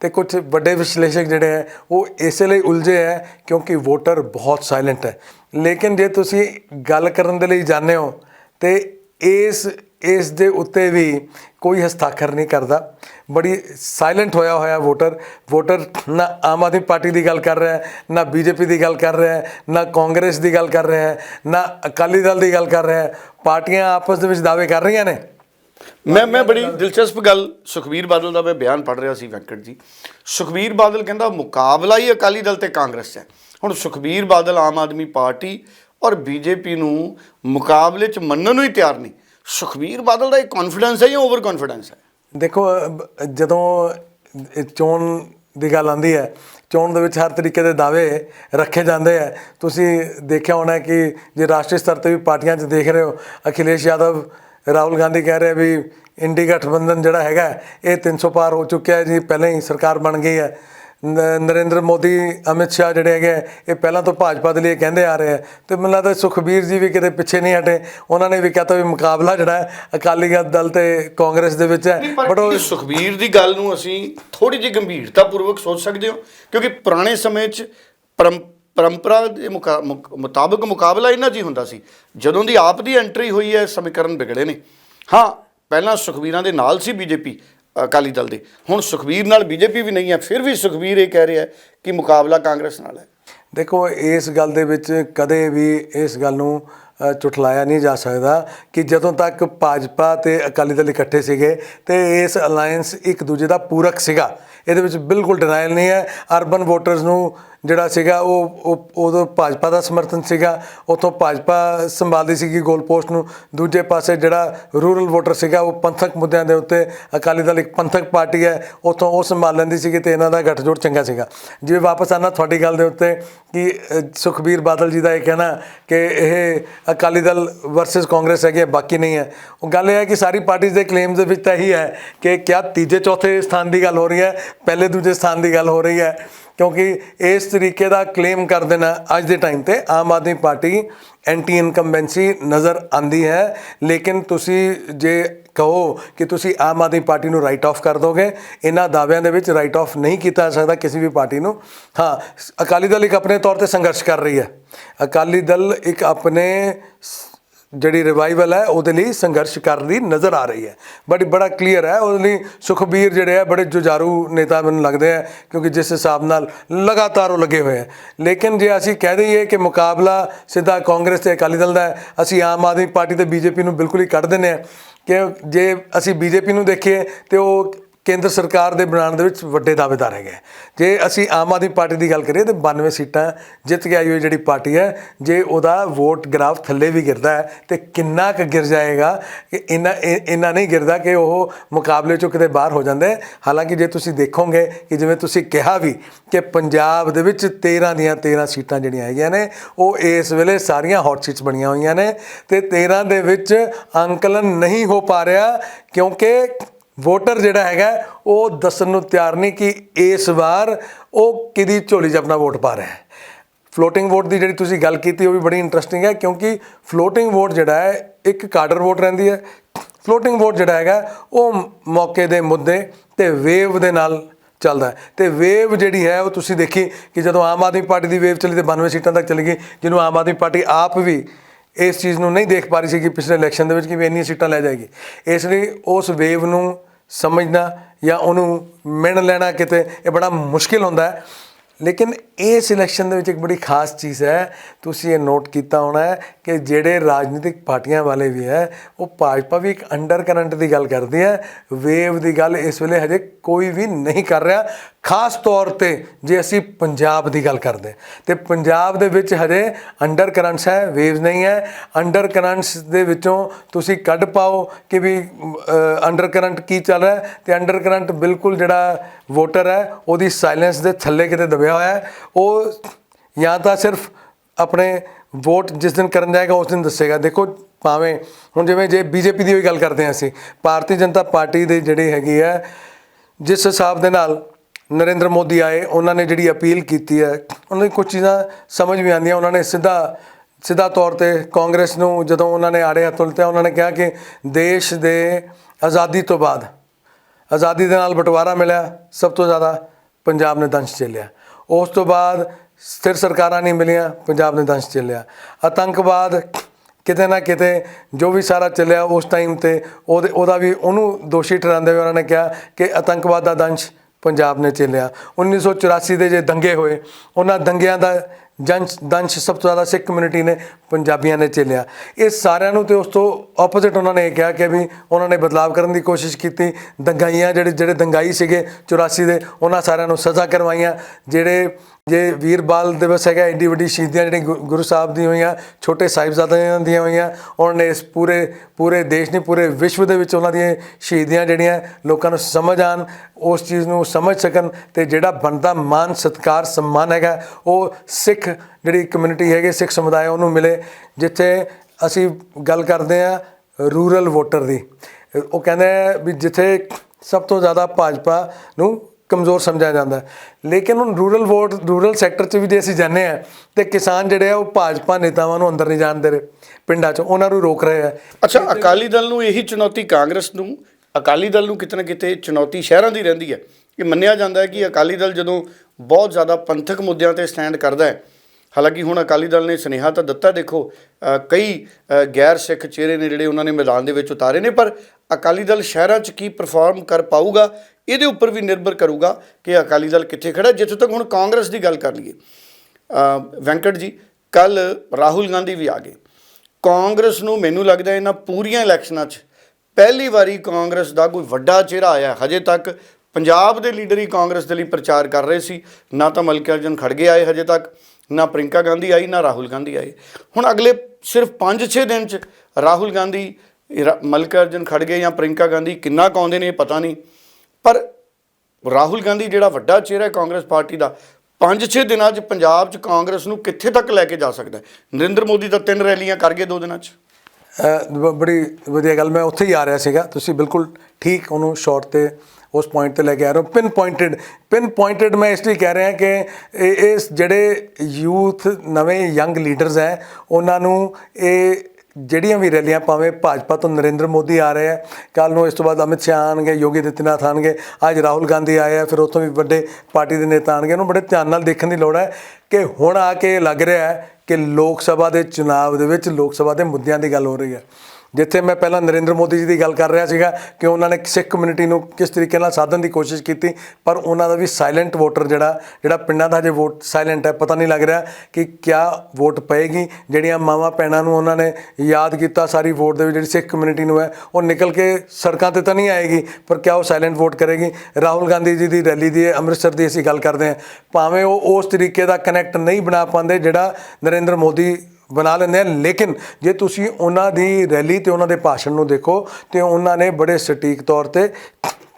ਤੇ ਕੁਝ ਵੱਡੇ ਵਿਸ਼ਲੇਸ਼ਕ ਜਿਹੜੇ ਹੈ, ਉਹ ਇਸੇ ਲਈ ਉਲਝੇ ਹੈ ਕਿਉਂਕਿ ਵੋਟਰ ਬਹੁਤ ਸਾਇਲੈਂਟ ਹੈ। ਲੇਕਿਨ ਜੇ ਤੁਸੀਂ ਗੱਲ ਕਰਨ ਦੇ ਲਈ ਜਾਂਦੇ ਹੋ ਤੇ ਇਸ ਇਸ ਦੇ ਉੱਤੇ ਵੀ ਕੋਈ ਹਸਤਾਖਰ ਨਹੀਂ ਕਰਦਾ। ਬੜੀ ਸਾਇਲੈਂਟ ਹੋਇਆ ਹੋਇਆ ਵੋਟਰ। ਵੋਟਰ ਨਾ ਆਮ ਆਦਮੀ ਪਾਰਟੀ ਦੀ ਗੱਲ ਕਰ ਰਿਹਾ ਹੈ, ਨਾ ਬੀਜੇਪੀ ਦੀ ਗੱਲ ਕਰ ਰਿਹਾ ਹੈ, ਨਾ ਕਾਂਗਰਸ ਦੀ ਗੱਲ ਕਰ ਰਿਹਾ ਹੈ, ਨਾ ਅਕਾਲੀ ਦਲ ਦੀ ਗੱਲ ਕਰ ਰਿਹਾ ਹੈ। ਪਾਰਟੀਆਂ ਆਪਸ ਦੇ ਵਿੱਚ ਦਾਅਵੇ ਕਰ ਰਹੀਆਂ ਨੇ। ਮੈਂ ਮੈਂ ਬੜੀ ਦਿਲਚਸਪ ਗੱਲ ਸੁਖਬੀਰ ਬਾਦਲ ਦਾ ਮੈਂ ਬਿਆਨ ਪੜ੍ਹ ਰਿਹਾ ਸੀ ਵੈਂਕਟ ਜੀ। ਸੁਖਬੀਰ ਬਾਦਲ ਕਹਿੰਦਾ, ਮੁਕਾਬਲਾ ਹੀ ਅਕਾਲੀ ਦਲ ਤੇ ਕਾਂਗਰਸ 'ਚ ਹੈ। ਹੁਣ ਸੁਖਬੀਰ ਬਾਦਲ ਆਮ ਆਦਮੀ ਪਾਰਟੀ ਔਰ ਬੀਜੇਪੀ ਨੂੰ ਮੁਕਾਬਲੇ 'ਚ ਮੰਨਣ ਨੂੰ ਹੀ ਤਿਆਰ ਨਹੀਂ। ਸੁਖਬੀਰ ਬਾਦਲ ਦਾ ਇਹ ਕੌਨਫੀਡੈਂਸ ਹੈ ਜਾਂ ਓਵਰ ਕੌਨਫੀਡੈਂਸ ਹੈ? ਦੇਖੋ ਜਦੋਂ ਚੋਣ ਦੀ ਗੱਲ ਆਉਂਦੀ ਹੈ, ਚੋਣ ਦੇ ਵਿੱਚ ਹਰ ਤਰੀਕੇ ਦੇ ਦਾਅਵੇ ਰੱਖੇ ਜਾਂਦੇ ਆ ਤੁਸੀਂ ਦੇਖਿਆ ਹੋਣਾ ਕਿ ਜੇ ਰਾਸ਼ਟਰੀ ਸਤਰ ਤੇ ਵੀ ਪਾਰਟੀਆਂ 'ਚ ਦੇਖ ਰਹੇ ਹੋ, ਅਖਿਲੇਸ਼ ਯਾਦਵ ਰਾਹੁਲ ਗਾਂਧੀ ਕਹਿ ਰਹੇ ਵੀ ਇੰਡੀ ਗਠਬੰਧਨ ਜਿਹੜਾ ਹੈਗਾ ਇਹ 300 ਪਾਰ ਹੋ ਚੁੱਕਿਆ ਹੈ ਜੀ ਪਹਿਲਾਂ ਹੀ ਸਰਕਾਰ ਬਣ ਗਈ ਹੈ। ਨਰਿੰਦਰ ਮੋਦੀ ਅਮਿਤ ਸ਼ਾਹ ਜਿਹੜੇ ਹੈਗੇ ਇਹ ਪਹਿਲਾਂ ਤੋਂ ਭਾਜਪਾ ਦੇ ਲਈ ਕਹਿੰਦੇ ਆ ਰਹੇ ਆ। ਤੇ ਮੈਨੂੰ ਲੱਗਦਾ ਸੁਖਬੀਰ ਜੀ ਵੀ ਕਿਤੇ ਪਿੱਛੇ ਨਹੀਂ ਹਟੇ। ਉਹਨਾਂ ਨੇ ਵੀ ਕਹਤਾ ਵੀ ਮੁਕਾਬਲਾ ਜਿਹੜਾ ਹੈ ਅਕਾਲੀ ਦਲ ਤੇ ਕਾਂਗਰਸ ਦੇ ਵਿੱਚ ਹੈ। ਬਟ ਉਹ ਸੁਖਬੀਰ ਦੀ ਗੱਲ ਨੂੰ ਅਸੀਂ ਥੋੜੀ ਜਿਹੀ ਗੰਭੀਰਤਾ ਪੂਰਵਕ ਸੋਚ ਸਕਦੇ ਹਾਂ ਕਿਉਂਕਿ ਪੁਰਾਣੇ ਸਮੇਂ 'ਚ ਪਰੰ- ਪਰੰਪਰਾ ਦੇ ਮੁਕਾ- ਮੁਕ- ਮੁਤਾਬਕ ਮੁਕਾਬਲਾ ਇਹਨਾਂ 'ਚ ਹੀ ਹੁੰਦਾ ਸੀ। ਜਦੋਂ ਦੀ ਆਪ ਦੀ ਐਂਟਰੀ ਹੋਈ ਹੈ ਸਮੀਕਰਨ ਵਿਗੜੇ ਨੇ। ਹਾਂ ਪਹਿਲਾਂ ਸੁਖਬੀਰਾਂ ਦੇ ਨਾਲ ਸੀ ਬੀਜੇਪੀ ਅਕਾਲੀ ਦਲ ਦੇ। ਹੁਣ ਸੁਖਬੀਰ ਨਾਲ ਬੀਜੇਪੀ ਵੀ ਨਹੀਂ ਹੈ ਫਿਰ ਵੀ ਸੁਖਬੀਰ ਇਹ ਕਹਿ ਰਿਹਾ ਕਿ ਮੁਕਾਬਲਾ ਕਾਂਗਰਸ ਨਾਲ ਹੈ। ਦੇਖੋ ਇਸ ਗੱਲ ਦੇ ਵਿੱਚ ਕਦੇ ਵੀ ਇਸ ਗੱਲ ਨੂੰ ਅ, ਨਹੀਂ ਜਾ ਸਕਦਾ ਕਿ ਜਦੋਂ ਤੱਕ ਭਾਜਪਾ ਤੇ ਅਕਾਲੀ ਦਲ ਇਕੱਠੇ ਸੀਗੇ ਤੇ ਇਸ ਅਲਾਈਅੰਸ ਇੱਕ ਦੂਜੇ ਦਾ ਪੂਰਕ ਸੀਗਾ। ਇਹਦੇ ਵਿੱਚ ਬਿਲਕੁਲ ਡਿਨਾਈਲ ਨਹੀਂ ਹੈ। ਅਰਬਨ ਵੋਟਰਸ ਨੂੰ ਜਿਹੜਾ ਸੀਗਾ ਉਹ ਉਦੋਂ ਭਾਜਪਾ ਦਾ ਸਮਰਥਨ ਸੀਗਾ, ਉਥੋਂ ਭਾਜਪਾ ਸੰਭਾਲਦੀ ਸੀਗੀ ਗੋਲ ਪੋਸਟ ਨੂੰ। ਦੂਜੇ ਪਾਸੇ ਜਿਹੜਾ ਰੂਰਲ ਵੋਟਰ ਸੀਗਾ, ਉਹ ਪੰਥਕ ਮੁੱਦਿਆਂ ਦੇ ਉੱਤੇ ਅਕਾਲੀ ਦਲ ਇੱਕ ਪੰਥਕ ਪਾਰਟੀ ਹੈ, ਉਥੋਂ ਉਹ ਸੰਭਾਲ ਲੈਂਦੀ ਸੀਗੀ ਤੇ ਇਹਨਾਂ ਦਾ ਗੱਠਜੋੜ ਚੰਗਾ ਸੀਗਾ। ਜਿਵੇਂ ਵਾਪਸ ਆਣਾ ਤੁਹਾਡੀ ਗੱਲ ਦੇ ਉੱਤੇ ਕਿ ਸੁਖਬੀਰ ਬਾਦਲ ਜੀ ਦਾ ਇਹ ਕਹਿਣਾ ਕਿ ਇਹ ਅਕਾਲੀ ਦਲ ਵਰਸਸ ਕਾਂਗਰਸ ਹੈਗੇ, ਬਾਕੀ ਨਹੀਂ ਹੈ। ਉਹ ਗੱਲ ਇਹ ਹੈ ਕਿ ਸਾਰੀ ਪਾਰਟੀਆਂ ਦੇ ਕਲੇਮਸ ਦੇ ਵਿੱਚ ਤਾਂ ਇਹੀ ਹੈ ਕਿ ਕਿਆ ਤੀਜੇ, ਚੌਥੇ ਸਥਾਨ ਦੀ ਗੱਲ ਹੋ ਰਹੀ ਹੈ, ਪਹਿਲੇ ਦੂਜੇ ਸਥਾਨ ਦੀ ਗੱਲ ਹੋ ਰਹੀ ਹੈ। ਕਿਉਂਕਿ ਇਸ ਤਰੀਕੇ ਦਾ ਕਲੇਮ ਕਰ ਦੇਣਾ ਅੱਜ ਦੇ ਟਾਈਮ ਤੇ Aam Aadmi party anti incumbency ਨਜ਼ਰ ਆਂਦੀ ਹੈ। ਲੇਕਿਨ ਤੁਸੀਂ ਜੇ ਕਹੋ ਕਿ ਤੁਸੀਂ ਆਮ ਆਦਮੀ ਪਾਰਟੀ ਨੂੰ ਰਾਈਟ ਆਫ ਕਰ ਦੋਗੇ, ਇਹਨਾਂ ਦਾਅਵਿਆਂ ਦੇ ਵਿੱਚ ਰਾਈਟ ਆਫ ਨਹੀਂ ਕੀਤਾ ਜਾ ਸਕਦਾ ਕਿਸੇ ਵੀ ਪਾਰਟੀ ਨੂੰ। ਹਾਂ, ਅਕਾਲੀ ਦਲ ਇੱਕ ਆਪਣੇ ਤੌਰ ਤੇ ਸੰਘਰਸ਼ ਕਰ ਰਹੀ ਹੈ। ਅਕਾਲੀ ਦਲ ਇੱਕ ਆਪਣੇ ਸ- ਜਿਹੜੀ ਰਿਵਾਈਵਲ ਹੈ, ਉਹਦੇ ਲਈ ਸੰਘਰਸ਼ ਕਰਦੀ ਨਜ਼ਰ ਆ ਰਹੀ ਹੈ। ਬੜੀ, ਬੜਾ ਕਲੀਅਰ ਹੈ, ਉਹਦੇ ਲਈ ਸੁਖਬੀਰ ਜਿਹੜੇ ਆ, ਬੜੇ ਜੁਝਾਰੂ ਨੇਤਾ ਮੈਨੂੰ ਲੱਗਦੇ ਆ, ਕਿਉਂਕਿ ਜਿਸ ਹਿਸਾਬ ਨਾਲ ਲਗਾਤਾਰ ਉਹ ਲੱਗੇ ਹੋਏ ਆ। ਲੇਕਿਨ ਜੇ ਅਸੀਂ ਕਹਿ ਦਈਏ ਕਿ ਮੁਕਾਬਲਾ ਸਿੱਧਾ ਕਾਂਗਰਸ ਤੇ ਅਕਾਲੀ ਦਲ ਦਾ ਹੈ, ਅਸੀਂ ਆਮ ਆਦਮੀ ਪਾਰਟੀ ਤੇ ਬੀਜੇਪੀ ਨੂੰ ਬਿਲਕੁਲ ਹੀ ਕੱਢ ਦਿੰਦੇ ਆ। ਕਿ ਜੇ ਅਸੀਂ ਬੀਜੇਪੀ ਨੂੰ ਦੇਖੀਏ, ਤੇ ਉਹ ਕੇਂਦਰ ਸਰਕਾਰ ਦੇ ਬਣਾਉਣ ਦੇ ਵਿੱਚ ਵੱਡੇ ਦਾਅਵੇਦਾਰ ਹੈਗੇ ਜੇ ਅਸੀਂ ਆਮ ਆਦਮੀ ਪਾਰਟੀ ਦੀ ਗੱਲ ਕਰੀਏ ਤੇ 92 ਸੀਟਾਂ ਜਿੱਤ ਕੇ ਆਈ ਹੋਈ ਜਿਹੜੀ ਪਾਰਟੀ ਹੈ, ਜੇ ਉਹਦਾ ਵੋਟ ਗ੍ਰਾਫ ਥੱਲੇ ਵੀ ਗਿਰਦਾ ਹੈ ਤੇ ਕਿੰਨਾ ਕੁ ਗਿਰ ਜਾਏਗਾ ਕਿ ਇੰਨਾ ਇਹ- ਇੰਨਾ ਨਹੀਂ ਗਿਰਦਾ ਕਿ ਉਹ ਮੁਕਾਬਲੇ ਚੋਂ ਕਿਤੇ ਬਾਹਰ ਹੋ ਜਾਂਦੇ ਹਾਲਾਂਕਿ ਜੇ ਤੁਸੀਂ ਦੇਖੋਗੇ ਕਿ ਜਿਵੇਂ ਤੁਸੀਂ ਕਿਹਾ ਵੀ ਕਿ ਪੰਜਾਬ ਦੇ ਵਿੱਚ 13 ਦੀਆਂ 13 ਸੀਟਾਂ ਜਿਹੜੀਆਂ ਹੈਗੀਆਂ ਨੇ, ਉਹ ਇਸ ਵੇਲੇ ਸਾਰੀਆਂ ਹੌਟ ਸੀਟਸ ਬਣੀਆਂ ਹੋਈਆਂ ਨੇ ਤੇ 13 ਦੇ ਵਿੱਚ ਅੰਕਲਨ ਨਹੀਂ ਹੋ ਪਾ ਰਿਹਾ ਕਿਉਂਕਿ ਵੋਟਰ ਜਿਹੜਾ ਹੈਗਾ, ਉਹ ਦੱਸਣ ਨੂੰ ਤਿਆਰ ਨਹੀਂ ਕਿ ਇਸ ਵਾਰ ਉਹ ਕਿਹਦੀ ਝੋਲੀ 'ਚ ਆਪਣਾ ਵੋਟ ਪਾ ਰਿਹਾ ਹੈ। ਫਲੋਟਿੰਗ ਵੋਟ ਦੀ ਜਿਹੜੀ ਤੁਸੀਂ ਗੱਲ ਕੀਤੀ, ਉਹ ਵੀ ਬੜੀ ਇੰਟਰਸਟਿੰਗ ਹੈ, ਕਿਉਂਕਿ ਫਲੋਟਿੰਗ ਵੋਟ ਜਿਹੜਾ ਹੈ, ਇੱਕ ਕਾਡਰ ਵੋਟ ਰਹਿੰਦੀ ਹੈ। ਫਲੋਟਿੰਗ ਵੋਟ ਜਿਹੜਾ ਹੈਗਾ, ਉਹ ਮੌਕੇ ਦੇ ਮੁੱਦੇ ਤੇ ਵੇਵ ਦੇ ਨਾਲ ਚੱਲਦਾ ਹੈ। ਤੇ ਵੇਵ ਜਿਹੜੀ ਹੈ, ਉਹ ਤੁਸੀਂ ਦੇਖੀ ਕਿ ਜਦੋਂ ਆਮ ਆਦਮੀ ਪਾਰਟੀ ਦੀ ਵੇਵ ਚੱਲੀ ਤੇ 92 ਸੀਟਾਂ ਤੱਕ ਚਲੀ ਗਈ, ਜਿਹਨੂੰ ਆਮ ਆਦਮੀ ਪਾਰਟੀ ਆਪ ਵੀ ਇਸ ਚੀਜ਼ ਨੂੰ ਨਹੀਂ ਦੇਖ ਪਾ ਰਹੀ ਸੀ ਕਿ ਪਿਛਲੇ ਇਲੈਕਸ਼ਨ ਦੇ ਵਿੱਚ ਕਿ ਵੀ ਇੰਨੀਆਂ ਸੀਟਾਂ ਲੈ ਜਾਏਗੀ। ਇਸ ਲਈ ਉਸ ਵੇਵ ਨੂੰ ਸਮਝਣਾ ਜਾਂ ਉਹਨੂੰ ਮਿਣ ਲੈਣਾ ਕਿਤੇ, ਇਹ ਬੜਾ ਮੁਸ਼ਕਿਲ ਹੁੰਦਾ ਹੈ। ਲੇਕਿਨ ਇਸ ਇਲੈਕਸ਼ਨ ਦੇ ਵਿੱਚ ਇੱਕ ਬੜੀ ਖਾਸ ਚੀਜ਼ ਹੈ ਤੁਸੀਂ ਇਹ ਨੋਟ ਕੀਤਾ ਹੋਣਾ ਹੈ ਕਿ ਜਿਹੜੇ ਰਾਜਨੀਤਿਕ ਪਾਰਟੀਆਂ ਵਾਲੇ ਵੀ ਹੈ ਉਹ ਭਾਜਪਾ ਵੀ ਇੱਕ ਅੰਡਰ ਕਰੰਟ ਦੀ ਗੱਲ ਕਰਦੀ ਹੈ ਵੇਵ ਦੀ ਗੱਲ ਇਸ ਵੇਲੇ ਹਜੇ ਕੋਈ ਵੀ ਨਹੀਂ ਕਰ ਰਿਹਾ। ਖਾਸ ਤੌਰ ਤੇ ਜੇ ਅਸੀਂ ਪੰਜਾਬ ਦੀ ਗੱਲ ਕਰਦੇ ਹਾਂ, ਤੇ ਪੰਜਾਬ ਦੇ ਵਿੱਚ ਹਜੇ ਅੰਡਰ ਕਰੰਟਸ ਹੈ ਵੇਵਸ ਨਹੀਂ ਹੈ। ਅੰਡਰ ਕਰੰਟਸ ਦੇ ਵਿੱਚੋਂ ਤੁਸੀਂ ਕੱਢ ਪਾਓ ਕਿ ਵੀ ਅੰਡਰ ਕਰੰਟ ਕੀ ਚੱਲ ਰਿਹਾ ਹੈ ਤੇ ਅੰਡਰ ਕਰੰਟ ਬਿਲਕੁਲ ਜਿਹੜਾ ਵੋਟਰ ਹੈ ਉਹਦੀ ਸਾਇਲੈਂਸ ਦੇ ਥੱਲੇ ਕਿਤੇ ਦਬਿਆ ਹੋਇਆ ਹੈ। ਉਹ ਜਾਂ ਤਾਂ ਸਿਰਫ ਆਪਣੇ ਵੋਟ ਜਿਸ ਦਿਨ ਕਰਨ ਜਾਏਗਾ, ਉਸ ਦਿਨ ਦੱਸੇਗਾ। ਦੇਖੋ, ਭਾਵੇਂ ਹੁਣ ਜਿਵੇਂ ਜੇ ਬੀਜੇਪੀ ਦੀ ਵੀ ਗੱਲ ਕਰਦੇ ਹਾਂ ਅਸੀਂ, ਭਾਰਤੀ ਜਨਤਾ ਪਾਰਟੀ ਦੇ ਜਿਹੜੇ ਹੈਗੀ ਹੈ ਜਿਸ ਹਿਸਾਬ ਦੇ ਨਾਲ ਨਰਿੰਦਰ ਮੋਦੀ ਆਏ, ਉਹਨਾਂ ਨੇ ਜਿਹੜੀ ਅਪੀਲ ਕੀਤੀ ਹੈ, ਉਹਨਾਂ ਦੀ ਕੁਝ ਚੀਜ਼ਾਂ ਸਮਝ ਵੀ ਆਉਂਦੀਆਂ। ਉਹਨਾਂ ਨੇ ਸਿੱਧਾ ਸਿੱਧਾ ਤੌਰ ਤੇ ਕਾਂਗਰਸ ਨੂੰ ਜਦੋਂ ਉਹਨਾਂ ਨੇ ਆੜੇ ਹੱਥ ਉਲਟਿਆ ਉਹਨਾਂ ਨੇ ਕਿਹਾ ਕਿ ਦੇਸ਼ ਦੇ ਆਜ਼ਾਦੀ ਤੋਂ ਬਾਅਦ, ਆਜ਼ਾਦੀ ਦੇ ਨਾਲ ਬਟਵਾਰਾ ਮਿਲਿਆ, ਸਭ ਤੋਂ ਜ਼ਿਆਦਾ ਪੰਜਾਬ ਨੇ ਦੰਸ਼ ਝੇਲਿਆ। ਉਸ ਤੋਂ ਬਾਅਦ ਸਥਿਰ ਸਰਕਾਰਾਂ ਨਹੀਂ ਮਿਲੀਆਂ, ਪੰਜਾਬ ਨੇ ਦੰਸ਼ ਝੇਲਿਆ। ਆਤੰਕਵਾਦ ਕਿਤੇ ਨਾ ਕਿਤੇ ਜੋ ਵੀ ਸਾਰਾ ਚੱਲਿਆ ਉਸ ਟਾਈਮ ਤੇ ਉਹਦੇ, ਉਹਦਾ ਵੀ ਉਹਨੂੰ ਦੋਸ਼ੀ ਠਹਿਰਾਉਂਦੇ ਹੋਏ ਉਹਨਾਂ ਨੇ ਕਿਹਾ ਕਿ ਆਤੰਕਵਾਦ ਦਾ ਦੰਸ਼ ਪੰਜਾਬ ਨੇ ਝੇਲਿਆ। 1984 ਦੇ ਜੇ ਦੰਗੇ ਹੋਏ, ਉਹਨਾਂ ਦੰਗਿਆਂ ਦਾ ਜੰਸ਼, ਦੰਸ਼ ਸਭ ਤੋਂ ਜ਼ਿਆਦਾ ਸਿੱਖ ਕਮਿਊਨਿਟੀ ਨੇ ਪੰਜਾਬੀਆਂ ਨੇ ਝੇਲਿਆ ਇਹ ਸਾਰਿਆਂ ਨੂੰ ਤੇ ਉਸ ਤੋਂ ਆਪੋਜ਼ਿਟ ਉਹਨਾਂ ਨੇ ਇਹ ਕਿਹਾ ਕਿ ਵੀ ਉਹਨਾਂ ਨੇ ਬਦਲਾਵ ਕਰਨ ਦੀ ਕੋਸ਼ਿਸ਼ ਕੀਤੀ। ਦੰਗਾਈਆਂ ਜਿਹੜੇ ਜਿਹੜੇ ਦੰਗਾਈ ਸੀਗੇ 84 ਦੇ, ਉਹਨਾਂ ਸਾਰਿਆਂ ਨੂੰ ਸਜ਼ਾ ਕਰਵਾਈਆਂ। ਜਿਹੜੇ ਜੇ ਵੀਰ ਬਾਲ ਦਿਵਸ ਹੈਗਾ ਏਡੀ ਵੱਡੀ ਸ਼ਹੀਦੀਆਂ ਜਿਹੜੀ ਗੁ- ਗੁਰੂ ਸਾਹਿਬ ਦੀ ਹੋਈਆਂ, ਛੋਟੇ ਸਾਹਿਬਜ਼ਾਦਿਆਂ ਦੀਆਂ ਹੋਈਆਂ, ਉਹਨਾਂ ਨੇ ਇਸ ਪੂਰੇ ਪੂਰੇ ਦੇਸ਼ ਨੇ, ਪੂਰੇ ਵਿਸ਼ਵ ਦੇ ਵਿੱਚ ਉਹਨਾਂ ਦੀਆਂ ਸ਼ਹੀਦੀਆਂ ਜਿਹੜੀਆਂ ਲੋਕਾਂ ਨੂੰ ਸਮਝ ਆਣ, ਉਸ ਚੀਜ਼ ਨੂੰ ਸਮਝ ਸਕਣ ਤੇ ਜਿਹੜਾ ਬਣਦਾ ਮਾਨ, ਸਤਕਾਰ, ਸਨਮਾਨ ਹੈਗਾ, ਉਹ ਸਿੱਖ ਜਿਹੜੀ ਕਮਿਊਨਿਟੀ ਹੈਗੀ ਸਿੱਖ ਸਮੁਦਾਇ, ਉਹਨੂੰ ਮਿਲੇ, ਜਿੱਥੇ ਅਸੀਂ ਗੱਲ ਕਰਦੇ ਆ ਰੂਰਲ ਵੋਟਰ ਦੀ। ਉਹ ਕਹਿੰਦੇ ਆ ਵੀ ਜਿੱਥੇ ਸਭ ਤੋਂ ਜ਼ਿਆਦਾ ਭਾਜਪਾ ਨੂੰ ਕਮਜ਼ੋਰ ਸਮਝਿਆ ਜਾਂਦਾ ਲੇਕਿਨ ਹੁਣ ਰੂਰਲ ਵੋਟ ਰੂਰਲ ਸੈਕਟਰ 'ਚ ਵੀ ਜੇ ਅਸੀਂ ਜਾਂਦੇ ਆ ਤੇ ਕਿਸਾਨ ਜਿਹੜੇ ਆ, ਉਹ ਭਾਜਪਾ ਨੇਤਾਵਾਂ ਨੂੰ ਅੰਦਰ ਨਹੀਂ ਜਾਣ ਦੇ ਰਹੇ, ਪਿੰਡਾਂ 'ਚ, ਉਹਨਾਂ ਨੂੰ ਰੋਕ ਰਹੇ ਆ। ਅੱਛਾ, ਅਕਾਲੀ ਦਲ ਨੂੰ ਇਹੀ ਚੁਣੌਤੀ ਕਾਂਗਰਸ ਨੂੰ, ਅਕਾਲੀ ਦਲ ਨੂੰ ਕਿਤੇ ਨਾ ਕਿਤੇ ਚੁਣੌਤੀ ਸ਼ਹਿਰਾਂ ਦੀ ਰਹਿੰਦੀ ਹੈ। ਕਿ ਮੰਨਿਆ ਜਾਂਦਾ ਹੈ ਕਿ ਅਕਾਲੀ ਦਲ ਜਦੋਂ ਬਹੁਤ ਜ਼ਿਆਦਾ ਪੰਥਕ ਮੁੱਦਿਆਂ ਤੇ ਸਟੈਂਡ ਕਰਦਾ ਹੈ ਹਾਲਾਂਕਿ ਹੁਣ ਅਕਾਲੀ ਦਲ ਨੇ ਸੁਨੇਹਾ ਤਾਂ ਦਿੱਤਾ, ਦੇਖੋ ਕਈ ਗੈਰ ਸਿੱਖ ਚਿਹਰੇ ਨੇ ਜਿਹੜੇ ਉਹਨਾਂ ਨੇ ਮੈਦਾਨ ਦੇ ਵਿੱਚ ਉਤਾਰੇ ਨੇ, ਪਰ ਅਕਾਲੀ ਦਲ ਸ਼ਹਿਰਾਂ 'ਚ ਕੀ ਪਰਫਾਰਮ ਕਰ ਪਾਊਗਾ, ਇਹਦੇ ਉੱਪਰ ਵੀ ਨਿਰਭਰ ਕਰੂਗਾ ਕਿ ਅਕਾਲੀ ਦਲ ਕਿੱਥੇ ਖੜਾ ਹੈ। ਜਿੱਥੋਂ ਤੱਕ ਹੁਣ ਕਾਂਗਰਸ ਦੀ ਗੱਲ ਕਰ ਲਈਏ ਵੈਂਕਟ ਜੀ ਕੱਲ ਰਾਹੁਲ ਗਾਂਧੀ ਵੀ ਆ ਗਏ ਕਾਂਗਰਸ ਨੂੰ ਮੈਨੂੰ ਲੱਗਦਾ ਇਹਨਾਂ ਪੂਰੀਆਂ ਇਲੈਕਸ਼ਨਾਂ 'ਚ ਪਹਿਲੀ ਵਾਰੀ ਕਾਂਗਰਸ ਦਾ ਕੋਈ ਵੱਡਾ ਚਿਹਰਾ ਆਇਆ, ਹਜੇ ਤੱਕ ਪੰਜਾਬ ਦੇ ਲੀਡਰ ਹੀ ਕਾਂਗਰਸ ਦੇ ਲਈ ਪ੍ਰਚਾਰ ਕਰ ਰਹੇ ਸੀ। ਨਾ ਤਾਂ ਮਲਕਿਆਰਜਨ ਖੜਗੇ ਆਏ ਹਜੇ ਤੱਕ, ਨਾ ਪ੍ਰਿੰਕਾ ਗਾਂਧੀ ਆਈ, ਨਾ ਰਾਹੁਲ ਗਾਂਧੀ ਆਏ। ਹੁਣ ਅਗਲੇ ਸਿਰਫ 5-6 ਦਿਨ 'ਚ ਰਾਹੁਲ ਗਾਂਧੀ, ਰਾ- ਮਲਕਿਆਰਜਨ ਖੜਗੇ ਜਾਂ ਪ੍ਰਿੰਕਾ ਗਾਂਧੀ ਕਿੰਨਾ ਕੁ ਆਉਂਦੇ ਨੇ ਇਹ ਪਤਾ ਨਹੀਂ। ਪਰ ਰਾਹੁਲ ਗਾਂਧੀ ਜਿਹੜਾ ਵੱਡਾ ਚਿਹਰਾ ਹੈ ਕਾਂਗਰਸ ਪਾਰਟੀ ਦਾ 5-6 ਦਿਨਾਂ 'ਚ ਪੰਜਾਬ 'ਚ ਕਾਂਗਰਸ ਨੂੰ ਕਿੱਥੇ ਤੱਕ ਲੈ ਕੇ ਜਾ ਸਕਦਾ ਹੈ? ਨਰਿੰਦਰ ਮੋਦੀ ਤਾਂ ਤਿੰਨ ਰੈਲੀਆਂ ਕਰ ਗਏ ਦੋ ਦਿਨਾਂ 'ਚ। ਬੜੀ ਵਧੀਆ ਗੱਲ, ਮੈਂ ਉੱਥੇ ਹੀ ਆ ਰਿਹਾ ਸੀਗਾ। ਤੁਸੀਂ ਬਿਲਕੁਲ ਠੀਕ ਉਹਨੂੰ ਸ਼ਾਰਟ ਤੇ ਉਸ ਪੁਆਇੰਟ ਤੇ ਲੈ ਕੇ ਆ ਰਹੇ ਹੋ। ਪਿਨ ਪੁਆਇੰਟਡ ਪਿਨ ਪੁਆਇੰਟਡ ਮੈਂ ਇਸ ਲਈ ਕਹਿ ਰਿਹਾ ਕਿ ਇਹ ਇਹ ਜਿਹੜੇ ਯੂਥ ਨਵੇਂ ਯੰਗ ਲੀਡਰਸ ਹੈ, ਉਹਨਾਂ ਨੂੰ ਇਹ ਜਿਹੜੀਆਂ ਵੀ ਰੈਲੀਆਂ ਭਾਵੇਂ ਭਾਜਪਾ ਤੋਂ ਨਰਿੰਦਰ ਮੋਦੀ ਆ ਰਹੇ ਹੈ ਕੱਲ ਨੂੰ ਇਸ ਤੋਂ ਬਾਅਦ ਅਮਿਤ ਸ਼ਾਹ ਆਣਗੇ ਯੋਗੀ ਆਦਿੱਤਿਆਨਾਥ ਆਣਗੇ ਅੱਜ ਰਾਹੁਲ ਗਾਂਧੀ ਆਏ ਆ, ਫਿਰ ਉੱਥੋਂ ਵੀ ਵੱਡੇ ਪਾਰਟੀ ਦੇ ਨੇਤਾ ਆਣਗੇ ਉਹਨੂੰ ਬੜੇ ਧਿਆਨ ਨਾਲ ਦੇਖਣ ਦੀ ਲੋੜ ਹੈ ਕਿ ਹੁਣ ਆ ਕੇ ਲੱਗ ਰਿਹਾ ਹੈ ਕਿ ਲੋਕ ਸਭਾ ਦੇ ਚੁਣਾਵ ਦੇ ਵਿੱਚ ਲੋਕ ਸਭਾ ਦੇ ਮੁੱਦਿਆਂ ਦੀ ਗੱਲ ਹੋ ਰਹੀ ਹੈ। ਜਿੱਥੇ ਮੈਂ ਪਹਿਲਾਂ ਨਰਿੰਦਰ ਮੋਦੀ ਜੀ ਦੀ ਗੱਲ ਕਰ ਰਿਹਾ ਸੀਗਾ ਕਿ ਉਹਨਾਂ ਨੇ ਸਿੱਖ ਕਮਿਊਨਿਟੀ ਨੂੰ ਕਿਸ ਤਰੀਕੇ ਨਾਲ ਸਾਧਨ ਦੀ ਕੋਸ਼ਿਸ਼ ਕੀਤੀ, ਪਰ ਉਹਨਾਂ ਦਾ ਵੀ ਸਾਇਲੈਂਟ ਵੋਟਰ ਜਿਹੜਾ ਜਿਹੜਾ ਪਿੰਡਾਂ ਦਾ ਜੇ ਵੋਟ ਸਾਇਲੈਂਟ ਹੈ, ਪਤਾ ਨਹੀਂ ਲੱਗ ਰਿਹਾ ਕਿ ਕਿਆ ਵੋਟ ਪਏਗੀ। ਜਿਹੜੀਆਂ ਮਾਵਾਂ ਭੈਣਾਂ ਨੂੰ ਉਹਨਾਂ ਨੇ ਯਾਦ ਕੀਤਾ, ਸਾਰੀ ਵੋਟ ਦੇ ਵਿੱਚ ਜਿਹੜੀ ਸਿੱਖ ਕਮਿਊਨਿਟੀ ਨੂੰ ਹੈ, ਉਹ ਨਿਕਲ ਕੇ ਸੜਕਾਂ ਤੇ ਤਾਂ ਨਹੀਂ ਆਏਗੀ, ਪਰ ਕਿਆ ਉਹ ਸਾਇਲੈਂਟ ਵੋਟ ਕਰੇਗੀ? ਰਾਹੁਲ ਗਾਂਧੀ ਜੀ ਦੀ ਰੈਲੀ ਦੀ ਅੰਮ੍ਰਿਤਸਰ ਦੀ ਅਸੀਂ ਗੱਲ ਕਰਦੇ ਹਾਂ। ਭਾਵੇਂ ਉਹ ਉਸ ਤਰੀਕੇ ਦਾ ਕਨੈਕਟ ਨਹੀਂ ਬਣਾ ਪਾਉਂਦੇ, ਜਿਹੜਾ ਨਰਿੰਦਰ ਮੋਦੀ ਬਣਾ ਲੈਂਦੇ ਆ। ਲੇਕਿਨ ਜੇ ਤੁਸੀਂ ਉਹਨਾਂ ਦੀ ਰੈਲੀ ਤੇ ਉਹਨਾਂ ਦੇ ਭਾਸ਼ਣ ਨੂੰ ਦੇਖੋ, ਤੇ ਉਹਨਾਂ ਨੇ ਬੜੇ ਸਟੀਕ ਤੌਰ ਤੇ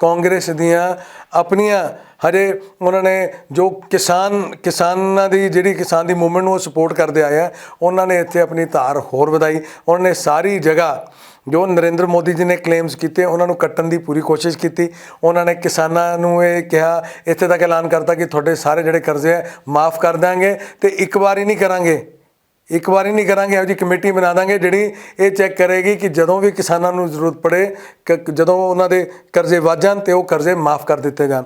ਕਾਂਗਰਸ ਦੀਆਂ ਆਪਣੀਆਂ ਹਜੇ ਉਹਨਾਂ ਨੇ ਜੋ ਕਿਸਾਨ, ਕਿਸਾਨਾਂ ਦੀ ਜਿਹੜੀ ਕਿਸਾਨ ਦੀ ਮੂਵਮੈਂਟ ਨੂੰ ਉਹ ਸਪੋਰਟ ਕਰਦੇ ਆਏ ਆ, ਉਹਨਾਂ ਨੇ ਇੱਥੇ ਆਪਣੀ ਧਾਰ ਹੋਰ ਵਧਾਈ। ਉਹਨਾਂ ਨੇ ਸਾਰੀ ਜਗ੍ਹਾ ਜੋ ਨਰਿੰਦਰ ਮੋਦੀ ਜੀ ਨੇ ਕਲੇਮਸ ਕੀਤੇ, ਉਹਨਾਂ ਨੂੰ ਕੱਟਣ ਦੀ ਪੂਰੀ ਕੋਸ਼ਿਸ਼ ਕੀਤੀ। ਉਹਨਾਂ ਨੇ ਕਿਸਾਨਾਂ ਨੂੰ ਇਹ ਕਿਹਾ, ਇੱਥੇ ਤੱਕ ਐਲਾਨ ਕਰਤਾ ਕਿ ਤੁਹਾਡੇ ਸਾਰੇ ਜਿਹੜੇ ਕਰਜ਼ੇ ਹੈ ਮਾਫ ਕਰ ਦਾਂਗੇ ਤੇ ਇੱਕ ਵਾਰ ਹੀ ਨਹੀਂ ਕਰਾਂਗੇ। ਇੱਕ ਵਾਰੀ ਨਹੀਂ ਕਰਾਂਗੇ, ਇਹੋ ਜਿਹੀ ਕਮੇਟੀ ਬਣਾ ਦਾਂਗੇ ਜਿਹੜੀ ਇਹ ਚੈੱਕ ਕਰੇਗੀ ਕਿ ਜਦੋਂ ਵੀ ਕਿਸਾਨਾਂ ਨੂੰ ਜ਼ਰੂਰਤ ਪੜੇ, ਕ- ਜਦੋਂ ਉਹਨਾਂ ਦੇ ਕਰਜ਼ੇ ਵੱਧ ਜਾਣ ਤੇ ਉਹ ਕਰਜ਼ੇ ਮਾਫ ਕਰ ਦਿੱਤੇ ਜਾਣ।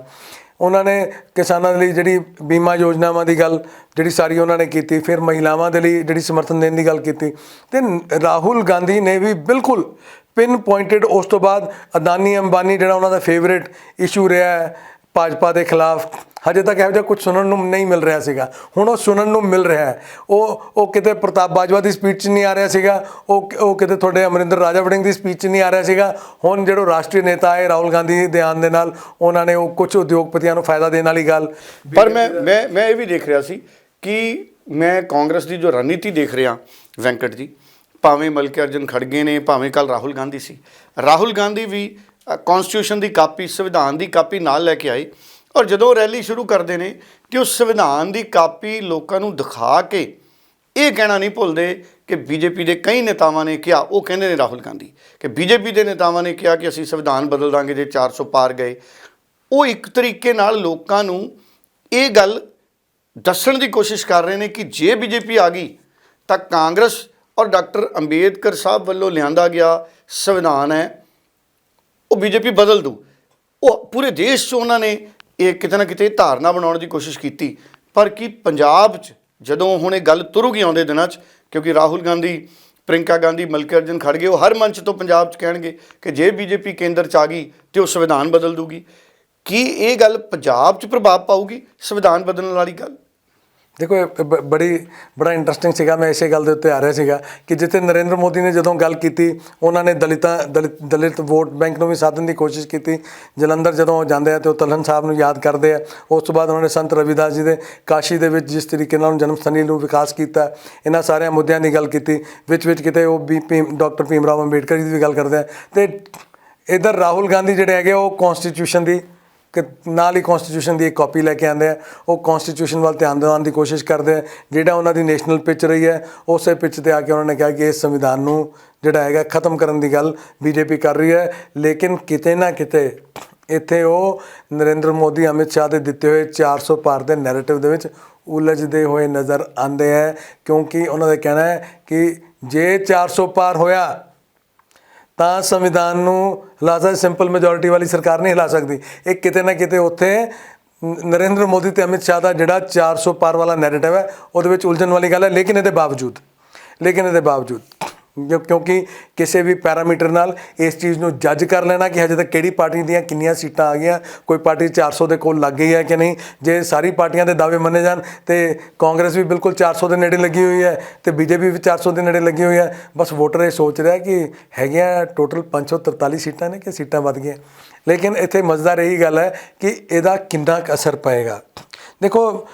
ਉਹਨਾਂ ਨੇ ਕਿਸਾਨਾਂ ਦੇ ਲਈ ਜਿਹੜੀ ਬੀਮਾ ਯੋਜਨਾਵਾਂ ਦੀ ਗੱਲ ਜਿਹੜੀ ਸਾਰੀ ਉਹਨਾਂ ਨੇ ਕੀਤੀ, ਫਿਰ ਮਹਿਲਾਵਾਂ ਦੇ ਲਈ ਜਿਹੜੀ ਸਮਰਥਨ ਦੇਣ ਦੀ ਗੱਲ ਕੀਤੀ। ਤੇ ਰਾਹੁਲ ਗਾਂਧੀ ਨੇ ਵੀ ਬਿਲਕੁਲ ਪਿਨ ਪੁਆਇੰਟਡ ਉਸ ਤੋਂ ਬਾਅਦ ਅਦਾਨੀ ਅੰਬਾਨੀ ਜਿਹੜਾ ਉਹਨਾਂ ਦਾ ਫੇਵਰੇਟ ਇਸ਼ੂ ਰਿਹਾ ਹੈ ਭਾਜਪਾ ਦੇ ਖਿਲਾਫ ਹਜੇ ਤੱਕ ਇਹੋ ਜਿਹਾ ਕੁਝ ਸੁਣਨ ਨੂੰ ਨਹੀਂ ਮਿਲ ਰਿਹਾ ਸੀਗਾ। ਹੁਣ ਉਹ ਸੁਣਨ ਨੂੰ ਮਿਲ ਰਿਹਾ ਹੈ। ਉਹ ਉਹ ਕਿਤੇ ਪ੍ਰਤਾਪ ਬਾਜਵਾ ਦੀ ਸਪੀਚ 'ਚ ਨਹੀਂ ਆ ਰਿਹਾ ਸੀਗਾ। ਉਹ ਉਹ ਕਿਤੇ ਤੁਹਾਡੇ ਅਮਰਿੰਦਰ ਰਾਜਾ ਵੜਿੰਗ ਦੀ ਸਪੀਚ 'ਚ ਨਹੀਂ ਆ ਰਿਹਾ ਸੀਗਾ। ਹੁਣ ਜਿਹੜੇ ਰਾਸ਼ਟਰੀ ਨੇਤਾ ਹੈ ਰਾਹੁਲ ਗਾਂਧੀ ਦੇ ਆਉਣ ਦੇ ਨਾਲ, ਉਹਨਾਂ ਨੇ ਉਹ ਕੁਝ ਉਦਯੋਗਪਤੀਆਂ ਨੂੰ ਫਾਇਦਾ ਦੇਣ ਵਾਲੀ ਗੱਲ। ਪਰ ਮੈਂ ਮੈਂ ਮੈਂ ਇਹ ਵੀ ਦੇਖ ਰਿਹਾ ਸੀ ਕਿ ਮੈਂ ਕਾਂਗਰਸ ਦੀ ਜੋ ਰਣਨੀਤੀ ਦੇਖ ਰਿਹਾ, ਵੈਂਕਟ ਜੀ, ਭਾਵੇਂ ਮਲਕੇ ਅਰਜਨ ਖੜਗੇ ਨੇ, ਭਾਵੇਂ ਕੱਲ ਰਾਹੁਲ ਗਾਂਧੀ ਸੀ। ਰਾਹੁਲ ਗਾਂਧੀ ਵੀ ਕਨਸਟੀਟਿਊਸ਼ਨ ਦੀ ਕਾਪੀ, ਸੰਵਿਧਾਨ ਦੀ ਕਾਪੀ ਨਾਲ ਲੈ ਕੇ ਆਏ ਔਰ ਜਦੋਂ ਰੈਲੀ ਸ਼ੁਰੂ ਕਰਦੇ ਨੇ ਕਿ ਉਸ ਸੰਵਿਧਾਨ ਦੀ ਕਾਪੀ ਲੋਕਾਂ ਨੂੰ ਦਿਖਾ ਕੇ ਇਹ ਕਹਿਣਾ ਨਹੀਂ ਭੁੱਲਦੇ ਕਿ ਬੀਜੇਪੀ ਦੇ ਕਈ ਨੇਤਾਵਾਂ ਨੇ ਕਿਹਾ, ਉਹ ਕਹਿੰਦੇ ਨੇ ਰਾਹੁਲ ਗਾਂਧੀ ਕਿ ਬੀਜੇਪੀ ਦੇ ਨੇਤਾਵਾਂ ਨੇ ਕਿਹਾ ਕਿ ਅਸੀਂ ਸੰਵਿਧਾਨ ਬਦਲ ਦਾਂਗੇ ਜੇ 400 ਪਾਰ ਗਏ। ਉਹ ਇੱਕ ਤਰੀਕੇ ਨਾਲ ਲੋਕਾਂ ਨੂੰ ਇਹ ਗੱਲ ਦੱਸਣ ਦੀ ਕੋਸ਼ਿਸ਼ ਕਰ ਰਹੇ ਨੇ ਕਿ ਜੇ ਬੀਜੇਪੀ ਆ ਗਈ ਤਾਂ ਕਾਂਗਰਸ ਔਰ ਡਾਕਟਰ ਅੰਬੇਦਕਰ ਸਾਹਿਬ ਵੱਲੋਂ ਲਿਆਂਦਾ ਗਿਆ ਸੰਵਿਧਾਨ ਹੈ। ਉਹ ਬੀਜੇਪੀ ਬਦਲ ਦੂ। ਉਹ ਪੂਰੇ ਦੇਸ਼ 'ਚ ਉਹਨਾਂ ਨੇ ਇਹ ਕਿਤੇ ਨਾ ਕਿਤੇ ਧਾਰਨਾ ਬਣਾਉਣ ਦੀ ਕੋਸ਼ਿਸ਼ ਕੀਤੀ। ਪਰ ਕੀ ਪੰਜਾਬ 'ਚ ਜਦੋਂ ਹੁਣ ਇਹ ਗੱਲ ਤੁਰੂਗੀ ਆਉਂਦੇ ਦਿਨਾਂ 'ਚ, ਕਿਉਂਕਿ ਰਾਹੁਲ ਗਾਂਧੀ ਪ੍ਰਿੰਕਾ ਗਾਂਧੀ ਮਲਕੇ ਅਰਜਨ ਖੜਗੇ ਉਹ ਹਰ ਮੰਚ ਤੋਂ ਪੰਜਾਬ 'ਚ ਕਹਿਣਗੇ ਕਿ ਜੇ ਬੀਜੇਪੀ ਕੇਂਦਰ 'ਚ ਆ ਗਈ ਤੇ ਉਹ ਸੰਵਿਧਾਨ ਬਦਲ ਦੂਗੀ। ਕੀ ਇਹ ਗੱਲ ਪੰਜਾਬ 'ਚ ਪ੍ਰਭਾਵ ਪਾਊਗੀ ਸੰਵਿਧਾਨ ਬਦਲਣ ਵਾਲੀ ਗੱਲ? ਦੇਖੋ, ਇਹ ਬੜੀ, ਬੜਾ ਇੰਟਰਸਟਿੰਗ ਸੀਗਾ। ਮੈਂ ਇਸੇ ਗੱਲ ਦੇ ਉੱਤੇ ਆ ਰਿਹਾ ਸੀਗਾ ਕਿ ਜਿੱਥੇ ਨਰਿੰਦਰ ਮੋਦੀ ਨੇ ਜਦੋਂ ਗੱਲ ਕੀਤੀ, ਉਹਨਾਂ ਨੇ ਦਲਿਤਾਂ, ਦਲਿਤ ਦਲਿਤ ਵੋਟ ਬੈਂਕ ਨੂੰ ਵੀ ਸਾਧਨ ਦੀ ਕੋਸ਼ਿਸ਼ ਕੀਤੀ। ਜਲੰਧਰ ਜਦੋਂ ਉਹ ਜਾਂਦੇ ਆ ਤੇ ਉਹ ਤਲਹਨ ਸਾਹਿਬ ਨੂੰ ਯਾਦ ਕਰਦੇ ਆ। ਉਸ ਤੋਂ ਬਾਅਦ ਉਹਨਾਂ ਨੇ ਸੰਤ ਰਵਿਦਾਸ ਜੀ ਦੇ ਕਾਸ਼ੀ ਦੇ ਵਿੱਚ ਜਿਸ ਤਰੀਕੇ ਨਾਲ ਜਨਮ ਸਥਲੀ ਨੂੰ ਵਿਕਾਸ ਕੀਤਾ, ਇਹਨਾਂ ਸਾਰਿਆਂ ਮੁੱਦਿਆਂ ਦੀ ਗੱਲ ਕੀਤੀ। ਵਿੱਚ ਵਿੱਚ ਕਿਤੇ ਉਹ ਵੀ ਭੀਮ, ਡਾਕਟਰ ਭੀਮ ਰਾਓ ਅੰਬੇਡਕਰ ਜੀ ਦੀ ਵੀ ਗੱਲ ਕਰਦੇ ਆ। ਤੇ ਇਧਰ ਰਾਹੁਲ ਗਾਂਧੀ ਜਿਹੜੇ ਹੈਗੇ ਉਹ ਕਨਸਟੀਟਿਊਸ਼ਨ ਦੀ ਕਿ ਨਾਲ ਹੀ ਕਨਸਟੀਟਿਊਸ਼ਨ ਦੀ ਇੱਕ ਕਾਪੀ ਲੈ ਕੇ ਆਉਂਦੇ ਆ। ਉਹ ਕਨਸਟੀਟਿਊਸ਼ਨ ਵੱਲ ਧਿਆਨ ਦਿਵਾਉਣ ਦੀ ਕੋਸ਼ਿਸ਼ ਕਰਦੇ ਆ। ਜਿਹੜਾ ਉਹਨਾਂ ਦੀ ਨੈਸ਼ਨਲ ਪਿਚ ਰਹੀ ਹੈ, ਉਸੇ ਪਿਚ ਤੇ ਆ ਕੇ ਉਹਨਾਂ ਨੇ ਕਿਹਾ ਕਿ ਇਸ ਸੰਵਿਧਾਨ ਨੂੰ ਜਿਹੜਾ ਹੈਗਾ ਖਤਮ ਕਰਨ ਦੀ ਗੱਲ ਬੀਜੇਪੀ ਕਰ ਰਹੀ ਹੈ। ਲੇਕਿਨ ਕਿਤੇ ਨਾ ਕਿਤੇ ਇੱਥੇ ਉਹ ਨਰਿੰਦਰ ਮੋਦੀ, ਅਮਿਤ ਸ਼ਾਹ ਦੇ ਦਿੱਤੇ ਹੋਏ 400 ਪਾਰ ਦੇ ਨੈਰੇਟਿਵ ਦੇ ਵਿੱਚ ਉਲਝਦੇ ਹੋਏ ਨਜ਼ਰ ਆਉਂਦੇ ਹੈ ਕਿਉਂਕਿ ਉਹਨਾਂ ਦਾ ਕਹਿਣਾ ਹੈ ਕਿ ਜੇ 400 ਪਾਰ ਹੋਇਆ ਤਾਂ ਸੰਵਿਧਾਨ ਨੂੰ ਹਿਲਾ ਸਕਦੀ ਸਿੰਪਲ ਮੈਜੋਰਿਟੀ ਵਾਲੀ ਸਰਕਾਰ ਨਹੀਂ ਹਿਲਾ ਸਕਦੀ। ਇਹ ਕਿਤੇ ਨਾ ਕਿਤੇ ਉੱਥੇ ਨਰਿੰਦਰ ਮੋਦੀ ਤੇ ਅਮਿਤ ਸ਼ਾਹ ਦਾ ਜਿਹੜਾ 400 ਪਾਰ ਵਾਲਾ ਨੈਰੇਟਿਵ ਹੈ, ਉਹਦੇ ਵਿੱਚ ਉਲਝਣ ਵਾਲੀ ਗੱਲ ਹੈ, ਲੇਕਿਨ ਇਹਦੇ ਬਾਵਜੂਦ, ਲੇਕਿਨ ਇਹਦੇ ਬਾਵਜੂਦ। ਕਿਉਂਕਿ ਕਿਸੇ ਵੀ ਪੈਰਾਮੀਟਰ ਨਾਲ ਇਸ ਚੀਜ਼ ਨੂੰ ਜੱਜ ਕਰ ਲੈਣਾ ਕਿ ਹਜੇ ਤੱਕ ਕਿਹੜੀ ਪਾਰਟੀ ਦੀਆਂ ਕਿੰਨੀਆਂ ਸੀਟਾਂ ਆ ਗਈਆਂ, ਕੋਈ ਪਾਰਟੀ 400 ਦੇ ਕੋਲ ਲੱਗ ਗਈ ਹੈ ਕਿ ਨਹੀਂ, ਜੇ ਸਾਰੀ ਪਾਰਟੀਆਂ ਦੇ ਦਾਅਵੇ ਮੰਨੇ ਜਾਣ ਤੇ ਕਾਂਗਰਸ ਵੀ ਬਿਲਕੁਲ 400 ਦੇ ਨੇੜੇ ਲੱਗੀ ਹੋਈ ਹੈ ਤੇ ਬੀਜੇਪੀ ਵੀ 400 ਦੇ ਨੇੜੇ ਲੱਗੀ ਹੋਈ ਹੈ। ਬਸ ਵੋਟਰ ਇਹ ਸੋਚ ਰਿਹਾ ਕਿ ਹੈਗੀਆਂ ਟੋਟਲ 543 ਸੀਟਾਂ ਨੇ ਕਿ ਸੀਟਾਂ ਵੱਧ ਗਈਆਂ। ਲੇਕਿਨ ਇੱਥੇ ਮਜ਼ੇਦਾਰ ਇਹੀ ਗੱਲ ਹੈ ਕਿ ਇਹਦਾ ਕਿੰਨਾ ਕੁ ਅਸਰ ਪਏਗਾ। ਦੇਖੋ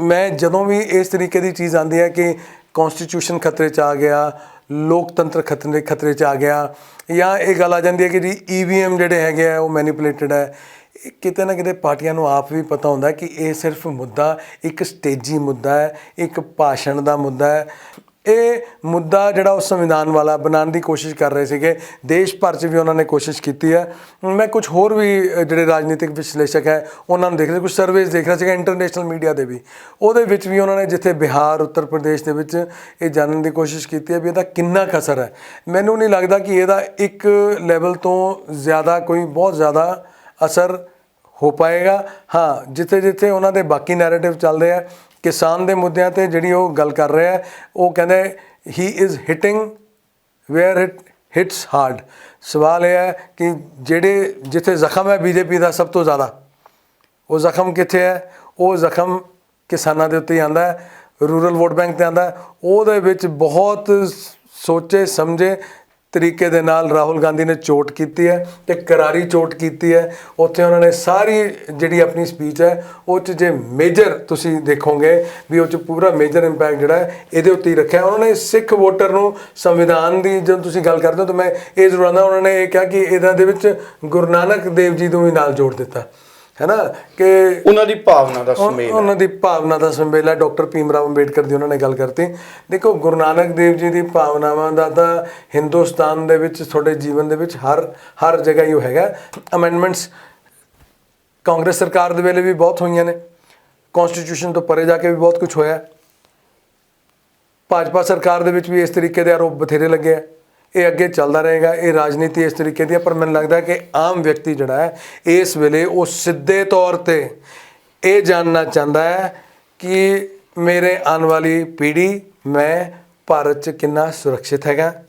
ਮੈਂ ਜਦੋਂ ਵੀ ਇਸ ਤਰੀਕੇ ਦੀ ਚੀਜ਼ ਆਉਂਦੀ ਹੈ ਕਿ ਕਨਸਟੀਟਿਊਸ਼ਨ ਖਤਰੇ 'ਚ ਆ ਗਿਆ, ਲੋਕਤੰਤਰ ਖਤਰੇ ਖਤਰੇ 'ਚ ਆ ਗਿਆ, ਜਾਂ ਇਹ ਗੱਲ ਆ ਜਾਂਦੀ ਹੈ ਕਿ ਜੀ ਈਵੀਐਮ ਜਿਹੜੇ ਹੈਗੇ ਆ, ਉਹ ਮੈਨੀਪੂਲੇਟਡ ਹੈ। ਇਹ ਕਿਤੇ ਨਾ ਕਿਤੇ ਪਾਰਟੀਆਂ ਨੂੰ ਆਪ ਵੀ ਪਤਾ ਹੁੰਦਾ ਕਿ ਇਹ ਸਿਰਫ ਮੁੱਦਾ, ਇੱਕ ਸਟੇਜੀ ਮੁੱਦਾ ਹੈ, ਇੱਕ ਭਾਸ਼ਣ ਦਾ ਮੁੱਦਾ ਹੈ। ਇਹ ਮੁੱਦਾ ਜਿਹੜਾ ਉਹ ਸੰਵਿਧਾਨ ਵਾਲਾ ਬਣਾਉਣ ਦੀ ਕੋਸ਼ਿਸ਼ ਕਰ ਰਹੇ ਸੀਗੇ, ਦੇਸ਼ ਭਰ 'ਚ ਵੀ ਉਹਨਾਂ ਨੇ ਕੋਸ਼ਿਸ਼ ਕੀਤੀ ਹੈ। ਮੈਂ ਕੁਝ ਹੋਰ ਵੀ ਜਿਹੜੇ ਰਾਜਨੀਤਿਕ ਵਿਸ਼ਲੇਸ਼ਕ ਹੈ, ਉਹਨਾਂ ਨੂੰ ਦੇਖ ਰਿਹਾ ਕੁਝ ਸਰਵੇਸ ਦੇਖ ਰਿਹਾ ਸੀਗਾ ਇੰਟਰਨੈਸ਼ਨਲ ਮੀਡੀਆ ਦੇ ਵੀ। ਉਹਦੇ ਵਿੱਚ ਵੀ ਉਹਨਾਂ ਨੇ ਜਿੱਥੇ ਬਿਹਾਰ, ਉੱਤਰ ਪ੍ਰਦੇਸ਼ ਦੇ ਵਿੱਚ ਇਹ ਜਾਣਨ ਦੀ ਕੋਸ਼ਿਸ਼ ਕੀਤੀ ਹੈ ਵੀ ਇਹਦਾ ਕਿੰਨਾ ਕੁ ਅਸਰ ਹੈ। ਮੈਨੂੰ ਨਹੀਂ ਲੱਗਦਾ ਕਿ ਇਹਦਾ ਇੱਕ ਲੈਵਲ ਤੋਂ ਜ਼ਿਆਦਾ ਕੋਈ ਬਹੁਤ ਜ਼ਿਆਦਾ ਅਸਰ ਹੋ ਪਾਏਗਾ। ਹਾਂ ਜਿੱਥੇ ਜਿੱਥੇ ਉਹਨਾਂ ਦੇ ਬਾਕੀ ਨੈਰੇਟਿਵ ਚੱਲਦੇ ਆ ਕਿਸਾਨ ਦੇ ਮੁੱਦਿਆਂ ਤੇ ਜਿਹੜੀ ਉਹ ਗੱਲ ਕਰ ਰਿਹਾ ਹੈ, ਉਹ ਕਹਿੰਦੇ he is hitting where it hits hard ਸਵਾਲ ਇਹ ਹੈ ਕਿ ਜਿਹੜੇ ਜਿੱਥੇ ਜ਼ਖਮ ਹੈ ਬੀਜੇਪੀ ਦਾ ਸਭ ਤੋਂ ਜ਼ਿਆਦਾ ਉਹ ਜ਼ਖਮ ਕਿੱਥੇ ਹੈ? ਉਹ ਜ਼ਖਮ ਕਿਸਾਨਾਂ ਦੇ ਉੱਤੇ ਹੀ ਆਂਦਾ ਹੈ ਰੂਰਲ ਵੋਟ ਬੈਂਕ ਤੇ ਆਂਦਾ ਉਹਦੇ ਵਿੱਚ ਬਹੁਤ ਸੋਚੇ ਸਮਝੇ ਤਰੀਕੇ ਦੇ ਨਾਲ ਰਾਹੁਲ ਗਾਂਧੀ ਨੇ ਚੋਟ ਕੀਤੀ ਹੈ ਤੇ ਕਰਾਰੀ ਚੋਟ ਕੀਤੀ ਹੈ। ਉੱਥੇ ਉਹਨਾਂ ਨੇ ਸਾਰੀ ਜਿਹੜੀ ਆਪਣੀ ਸਪੀਚ ਹੈ, ਉਹ 'ਚ ਜੇ ਮੇਜਰ ਤੁਸੀਂ ਦੇਖੋਗੇ ਵੀ ਉਹ 'ਚ ਪੂਰਾ ਮੇਜਰ ਇੰਪੈਕਟ ਜਿਹੜਾ ਇਹਦੇ ਉੱਤੇ ਹੀ ਰੱਖਿਆ। ਉਹਨਾਂ ਨੇ ਸਿੱਖ ਵੋਟਰ ਨੂੰ ਸੰਵਿਧਾਨ ਦੀ ਜਦੋਂ ਤੁਸੀਂ ਗੱਲ ਕਰਦੇ ਹੋ, ਤਾਂ ਮੈਂ ਇਹ ਜ਼ਰੂਰ ਆਉਂਦਾ ਉਹਨਾਂ ਨੇ ਇਹ ਕਿਹਾ ਕਿ ਇਹਦਾ ਦੇ ਵਿੱਚ ਗੁਰੂ ਨਾਨਕ ਦੇਵ ਜੀ ਨੂੰ ਵੀ ਨਾਲ ਜੋੜ ਦਿੱਤਾ। ਹੈ ਨਾ ਕਿ ਉਹਨਾਂ ਦੀ ਭਾਵਨਾ ਦਾ ਸੁਮੇਲ ਉਹਨਾਂ ਦੀ ਭਾਵਨਾ ਦਾ ਸੰਬੇਲ ਹੈ। ਡਾਕਟਰ ਭੀਮ ਰਾਓ ਅੰਬੇਡਕਰ ਦੀ ਉਹਨਾਂ ਨੇ ਗੱਲ ਕਰਤੀ। ਦੇਖੋ ਗੁਰੂ ਨਾਨਕ ਦੇਵ ਜੀ ਦੀ ਭਾਵਨਾਵਾਂ ਦਾ ਤਾਂ ਹਿੰਦੁਸਤਾਨ ਦੇ ਵਿੱਚ ਤੁਹਾਡੇ ਜੀਵਨ ਦੇ ਵਿੱਚ ਹਰ ਹਰ ਜਗ੍ਹਾ ਹੀ ਉਹ ਹੈਗਾ। ਅਮੈਂਡਮੈਂਟਸ ਕਾਂਗਰਸ ਸਰਕਾਰ ਦੇ ਵੇਲੇ ਵੀ ਬਹੁਤ ਹੋਈਆਂ ਨੇ। ਕਨਸਟੀਟਿਊਸ਼ਨ ਤੋਂ ਪਰੇ ਜਾ ਕੇ ਵੀ ਬਹੁਤ ਕੁਝ ਹੋਇਆ। ਭਾਜਪਾ ਸਰਕਾਰ ਦੇ ਵਿੱਚ ਵੀ ਇਸ ਤਰੀਕੇ ਦੇ ਆਰੋਪ ਬਥੇਰੇ ਲੱਗੇ ਆ। ਇਹ ਅੱਗੇ ਚੱਲਦਾ ਰਹੇਗਾ ਇਹ ਰਾਜਨੀਤੀ ਇਸ ਤਰੀਕੇ ਦੀ ਹੈ ਪਰ ਮੈਨੂੰ ਲੱਗਦਾ ਕਿ ਆਮ ਵਿਅਕਤੀ ਜਿਹੜਾ ਹੈ ਇਸ ਵੇਲੇ ਉਹ ਸਿੱਧੇ ਤੌਰ ਤੇ ਇਹ ਜਾਣਨਾ ਚਾਹੁੰਦਾ ਹੈ ਕਿ ਮੇਰੇ ਆਉਣ ਵਾਲੀ ਪੀੜ੍ਹੀ ਮੈਂ ਭਾਰਤ 'ਚ ਕਿੰਨਾ ਸੁਰੱਖਿਅਤ ਹੈਗਾ?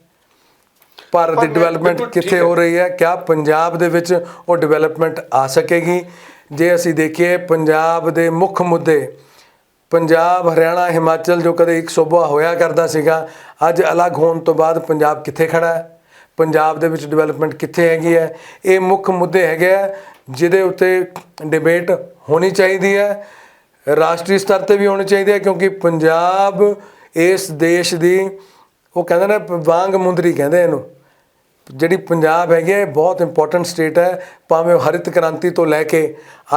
ਭਾਰਤ ਦੀ ਡਿਵੈਲਪਮੈਂਟ ਕਿੱਥੇ ਹੈ। ਹੋ। ਰਹੀ ਹੈ? ਕਿਆ ਪੰਜਾਬ ਦੇ ਵਿੱਚ ਉਹ ਡਿਵੈਲਪਮੈਂਟ ਆ ਸਕੇਗੀ? ਜੇ ਅਸੀਂ ਦੇਖੀਏ ਪੰਜਾਬ ਦੇ ਮੁੱਖ ਮੁੱਦੇ ਪੰਜਾਬ, ਹਰਿਆਣਾ, ਹਿਮਾਚਲ ਜੋ ਕਦੇ ਇੱਕ ਸੂਬਾ ਹੋਇਆ ਕਰਦਾ ਸੀਗਾ, ਅੱਜ ਅਲੱਗ ਹੋਣ ਤੋਂ ਬਾਅਦ ਪੰਜਾਬ ਕਿੱਥੇ ਖੜਾ ਹੈ? ਪੰਜਾਬ ਦੇ ਵਿੱਚ ਡਿਵੈਲਪਮੈਂਟ ਕਿੱਥੇ ਹੈਗੀ ਹੈ? ਇਹ ਮੁੱਖ ਮੁੱਦੇ ਹੈਗੇ ਆ, ਜਿਹਦੇ ਉੱਤੇ ਡਿਬੇਟ ਹੋਣੀ ਚਾਹੀਦੀ ਹੈ, ਰਾਸ਼ਟਰੀ ਸਤਰ ਤੇ ਵੀ ਹੋਣੀ ਚਾਹੀਦੀ ਹੈ, ਕਿਉਂਕਿ ਪੰਜਾਬ ਇਸ ਦੇਸ਼ ਦੀ, ਉਹ ਕਹਿੰਦੇ ਨੇ, ਵਾਂਗ ਮੁੰਦਰੀ ਕਹਿੰਦੇ ਇਹਨੂੰ। ਜਿਹੜੀ ਪੰਜਾਬ ਹੈਗੀ ਹੈ ਬਹੁਤ ਇੰਪੋਰਟੈਂਟ ਸਟੇਟ ਹੈ, ਭਾਵੇਂ ਹਰਿਤ ਕ੍ਰਾਂਤੀ ਤੋਂ ਲੈ ਕੇ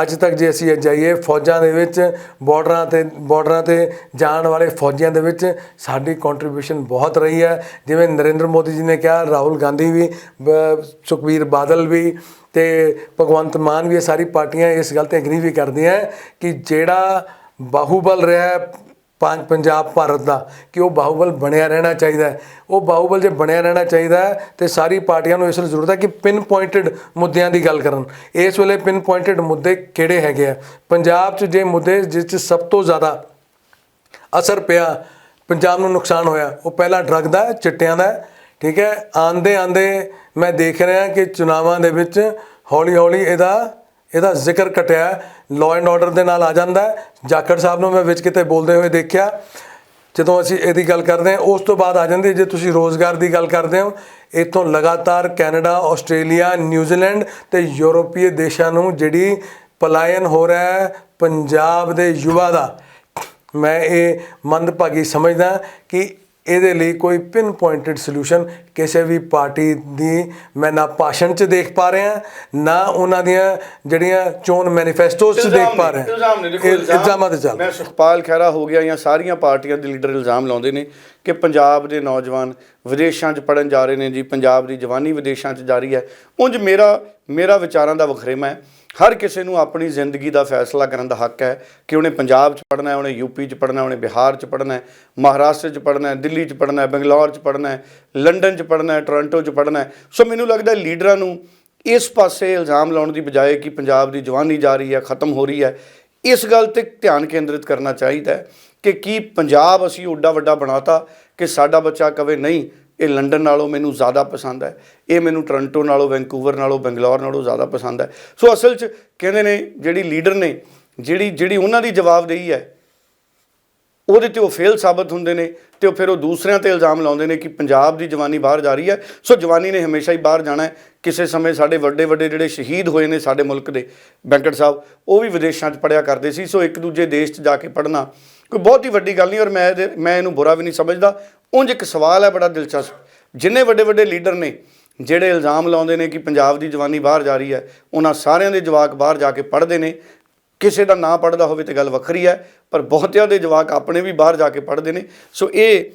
ਅੱਜ ਤੱਕ ਜੇ ਅਸੀਂ ਜਾਈਏ, ਫੌਜਾਂ ਦੇ ਵਿੱਚ ਬਾਰਡਰਾਂ ਤੇ ਬਾਰਡਰਾਂ ਤੇ ਜਾਣ ਵਾਲੇ ਫੌਜੀਆਂ ਦੇ ਵਿੱਚ ਸਾਡੀ ਕੰਟਰੀਬਿਊਸ਼ਨ ਬਹੁਤ ਰਹੀ ਹੈ। ਜਿਵੇਂ ਨਰਿੰਦਰ ਮੋਦੀ ਜੀ ਨੇ ਕਿਹਾ, ਰਾਹੁਲ ਗਾਂਧੀ ਵੀ ਸੁਖਬੀਰ ਬਾਦਲ ਵੀ ਤੇ ਭਗਵੰਤ ਮਾਨ ਵੀ ਇਹ ਸਾਰੀ ਪਾਰਟੀਆਂ ਇਸ ਗੱਲ ਤੇ ਐਗਰੀ ਵੀ ਕਰਦੀਆਂ ਕਿ ਜਿਹੜਾ ਬਾਹੂਬਲ ਰਿਹਾ ਪੰਜ ਪੰਜਾਬ ਭਾਰਤ ਦਾ, ਕਿ ਉਹ ਬਾਹੂਬਲ ਬਣਿਆ ਰਹਿਣਾ ਚਾਹੀਦਾ ਹੈ। ਉਹ ਬਾਹੂਬਲ ਜੇ ਬਣਿਆ ਰਹਿਣਾ ਚਾਹੀਦਾ ਹੈ, ਤੇ ਸਾਰੀ ਪਾਰਟੀਆਂ ਨੂੰ ਇਸ ਲਈ ਜ਼ਰੂਰਤ ਹੈ ਕਿ ਪਿਨ ਪੁਆਇੰਟਡ ਮੁੱਦਿਆਂ ਦੀ ਗੱਲ ਕਰਨ। ਇਸ ਵੇਲੇ ਪਿਨ ਪੁਆਇੰਟਡ ਮੁੱਦੇ ਕਿਹੜੇ ਹੈਗੇ ਆ? ਪੰਜਾਬ 'ਚ ਜੇ ਮੁੱਦੇ ਜਿਸ 'ਚ ਸਭ ਤੋਂ ਜ਼ਿਆਦਾ ਅਸਰ ਪਿਆ, ਪੰਜਾਬ ਨੂੰ ਨੁਕਸਾਨ ਹੋਇਆ, ਉਹ ਪਹਿਲਾ ਡਰੱਗ ਦਾ ਚਿੱਟਿਆਂ ਦਾ ਠੀਕ ਹੈ? ਆਂਦੇ ਆਂਦੇ ਮੈਂ ਦੇਖ ਰਿਹਾ ਕਿ ਚੁਣਾਵਾਂ ਦੇ ਵਿੱਚ ਹੌਲੀ ਹੌਲੀ ਇਹਦਾ ਇਹਦਾ ਜ਼ਿਕਰ ਘਟਿਆ ਲਾਅ ਐਂਡ ਆਰਡਰ ਦੇ ਨਾਲ ਆ ਜਾਂਦਾ ਜਾਖੜ ਸਾਹਿਬ ਨੂੰ ਮੈਂ ਵਿੱਚ ਕਿਤੇ ਬੋਲਦੇ ਹੋਏ ਦੇਖਿਆ। ਜਦੋਂ ਅਸੀਂ ਇਹਦੀ ਗੱਲ ਕਰਦੇ ਹਾਂ, ਉਸ ਤੋਂ ਬਾਅਦ ਆ ਜਾਂਦੀ ਜੇ ਤੁਸੀਂ ਰੋਜ਼ਗਾਰ ਦੀ ਗੱਲ ਕਰਦੇ ਹੋ, ਇੱਥੋਂ ਲਗਾਤਾਰ ਕੈਨੇਡਾ, ਆਸਟ੍ਰੇਲੀਆ, ਨਿਊਜ਼ੀਲੈਂਡ ਤੇ ਯੂਰੋਪੀਏ ਦੇਸ਼ਾਂ ਨੂੰ ਜਿਹੜੀ ਪਲਾਇਨ ਹੋ ਰਿਹਾ ਹੈ, ਪੰਜਾਬ ਦੇ ਯੁਵਾ ਦਾ। ਮੈਂ ਇਹ ਮੰਦਭਾਗੀ ਸਮਝਦਾ ਕਿ ਇਹਦੇ ਲਈ ਕੋਈ ਪਿਨ ਪੁਆਇੰਟਡ ਸੋਲੂਸ਼ਨ ਕਿਸੇ ਵੀ ਪਾਰਟੀ ਦੀ ਮੈਂ ਨਾ ਭਾਸ਼ਣ 'ਚ ਦੇਖ ਪਾ ਰਿਹਾ ਨਾ ਉਹਨਾਂ ਦੀਆਂ ਜਿਹੜੀਆਂ ਚੋਣ ਮੈਨੀਫੈਸਟੋਸ 'ਚ ਦੇਖ ਪਾ ਰਿਹਾ। ਇਲਜ਼ਾਮ ਤੇ ਚੱਲ। ਮੈਂ ਸੁਖਪਾਲ ਖਹਿਰਾ ਹੋ ਗਿਆ ਜਾਂ ਸਾਰੀਆਂ ਪਾਰਟੀਆਂ ਦੇ ਲੀਡਰ ਇਲਜ਼ਾਮ ਲਾਉਂਦੇ ਨੇ ਕਿ ਪੰਜਾਬ ਦੇ ਨੌਜਵਾਨ ਵਿਦੇਸ਼ਾਂ 'ਚ ਪੜਨ ਜਾ ਰਹੇ ਨੇ ਜੀ ਪੰਜਾਬ ਦੀ ਜਵਾਨੀ ਵਿਦੇਸ਼ਾਂ 'ਚ ਜਾਰੀ ਹੈ। ਉਂਝ ਮੇਰਾ ਮੇਰਾ ਵਿਚਾਰਾਂ ਦਾ ਵਖਰੇਵਾ ਹੈ। ਹਰ ਕਿਸੇ ਨੂੰ ਆਪਣੀ ਜ਼ਿੰਦਗੀ ਦਾ ਫੈਸਲਾ ਕਰਨ ਦਾ ਹੱਕ ਹੈ ਕਿ ਉਹਨੇ ਪੰਜਾਬ 'ਚ ਪੜ੍ਹਨਾ ਹੈ, ਉਹਨੇ ਯੂਪੀ 'ਚ ਪੜ੍ਹਨਾ ਹੈ, ਉਹਨੇ ਬਿਹਾਰ 'ਚ ਪੜ੍ਹਨਾ ਹੈ, ਮਹਾਰਾਸ਼ਟਰ 'ਚ ਪੜ੍ਹਨਾ ਹੈ, ਦਿੱਲੀ 'ਚ ਪੜ੍ਹਨਾ ਹੈ, ਬੰਗਲੌਰ 'ਚ ਪੜ੍ਹਨਾ ਹੈ, ਲੰਡਨ 'ਚ ਪੜ੍ਹਨਾ ਹੈ, ਟੋਰਾਂਟੋ 'ਚ ਪੜ੍ਹਨਾ ਹੈ। ਸੋ ਮੈਨੂੰ ਲੱਗਦਾ ਲੀਡਰਾਂ ਨੂੰ ਇਸ ਪਾਸੇ ਇਲਜ਼ਾਮ ਲਾਉਣ ਦੀ ਬਜਾਏ ਕਿ ਪੰਜਾਬ ਦੀ ਜਵਾਨੀ ਜਾ ਰਹੀ ਹੈ, ਖਤਮ ਹੋ ਰਹੀ ਹੈ, ਇਸ ਗੱਲ ਤੇ ਧਿਆਨ ਕੇਂਦਰਿਤ ਕਰਨਾ ਚਾਹੀਦਾ ਕਿ ਕੀ ਪੰਜਾਬ ਅਸੀਂ ਓਡਾ ਵੱਡਾ ਬਣਾਤਾ, ਕਿ ਸਾਡਾ ਬੱਚਾ ਕਵੇ ਨਹੀਂ ਇਹ ਲੰਡਨ ਨਾਲੋਂ ਮੈਨੂੰ ਜ਼ਿਆਦਾ ਪਸੰਦ ਹੈ। ਇਹ ਮੈਨੂੰ ਟੋਰਾਂਟੋ ਨਾਲੋਂ, ਵੈਂਕੂਵਰ ਨਾਲੋਂ, ਬੰਗਲੌਰ ਨਾਲੋਂ ਜ਼ਿਆਦਾ ਪਸੰਦ ਹੈ। ਸੋ ਅਸਲ 'ਚ ਕਹਿੰਦੇ ਨੇ ਜਿਹੜੀ ਲੀਡਰ ਨੇ, ਜਿਹੜੀ ਜਿਹੜੀ ਉਹਨਾਂ ਦੀ ਜਵਾਬਦੇਹੀ ਹੈ, ਉਹਦੇ ਤੇ ਉਹ ਫੇਲ ਸਾਬਤ ਹੁੰਦੇ ਨੇ ਤੇ ਉਹ ਫਿਰ ਉਹ ਦੂਸਰਿਆਂ ਤੇ ਇਲਜ਼ਾਮ ਲਾਉਂਦੇ ਨੇ ਕਿ ਪੰਜਾਬ ਦੀ ਜਵਾਨੀ ਬਾਹਰ ਜਾ ਰਹੀ ਹੈ। ਸੋ ਜਵਾਨੀ ਨੇ ਹਮੇਸ਼ਾ ਹੀ ਬਾਹਰ ਜਾਣਾ ਹੈ। ਕਿਸੇ ਸਮੇਂ ਸਾਡੇ ਵੱਡੇ ਵੱਡੇ ਜਿਹੜੇ ਸ਼ਹੀਦ ਹੋਏ ਨੇ ਸਾਡੇ ਮੁਲਕ ਦੇ ਬੈਂਕਟ ਸਾਹਿਬ, ਉਹ ਵੀ ਵਿਦੇਸ਼ਾਂ 'ਚ ਪੜਿਆ ਕਰਦੇ ਸੀ। ਸੋ ਇੱਕ ਦੂਜੇ ਦੇਸ਼ 'ਚ ਜਾ ਕੇ ਪੜ੍ਹਨਾ ਕੋਈ ਬਹੁਤ ਹੀ ਵੱਡੀ ਗੱਲ ਨਹੀਂ ਔਰ ਮੈਂ ਇਹਦੇ- ਮੈਂ ਇਹਨੂੰ ਬੁਰਾ ਵੀ ਨਹੀਂ ਸਮਝਦਾ। ਉਂਝ ਇੱਕ ਸਵਾਲ ਹੈ ਬੜਾ ਦਿਲਚਸਪ। ਜਿੰਨੇ ਵੱਡੇ ਵੱਡੇ ਲੀਡਰ ਨੇ, ਜਿਹੜੇ ਇਲਜ਼ਾਮ ਲਾਉਂਦੇ ਨੇ ਕਿ ਪੰਜਾਬ ਦੀ ਜਵਾਨੀ ਬਾਹਰ ਜਾ ਰਹੀ ਹੈ, ਉਹਨਾਂ ਸਾਰਿਆਂ ਦੇ ਜਵਾਕ ਬਾਹਰ ਜਾ ਕੇ ਪੜ੍ਹਦੇ ਨੇ। ਕਿਸੇ ਦਾ ਨਾ ਪੜਦਾ ਹੋਵੇ ਤੇ ਗੱਲ ਵੱਖਰੀ ਹੈ, ਪਰ ਬਹੁਤਿਆਂ ਦੇ ਜਵਾਕ ਆਪਣੇ ਵੀ ਬਾਹਰ ਜਾ ਕੇ ਪੜ੍ਹਦੇ ਨੇ। ਸੋ ਇਹ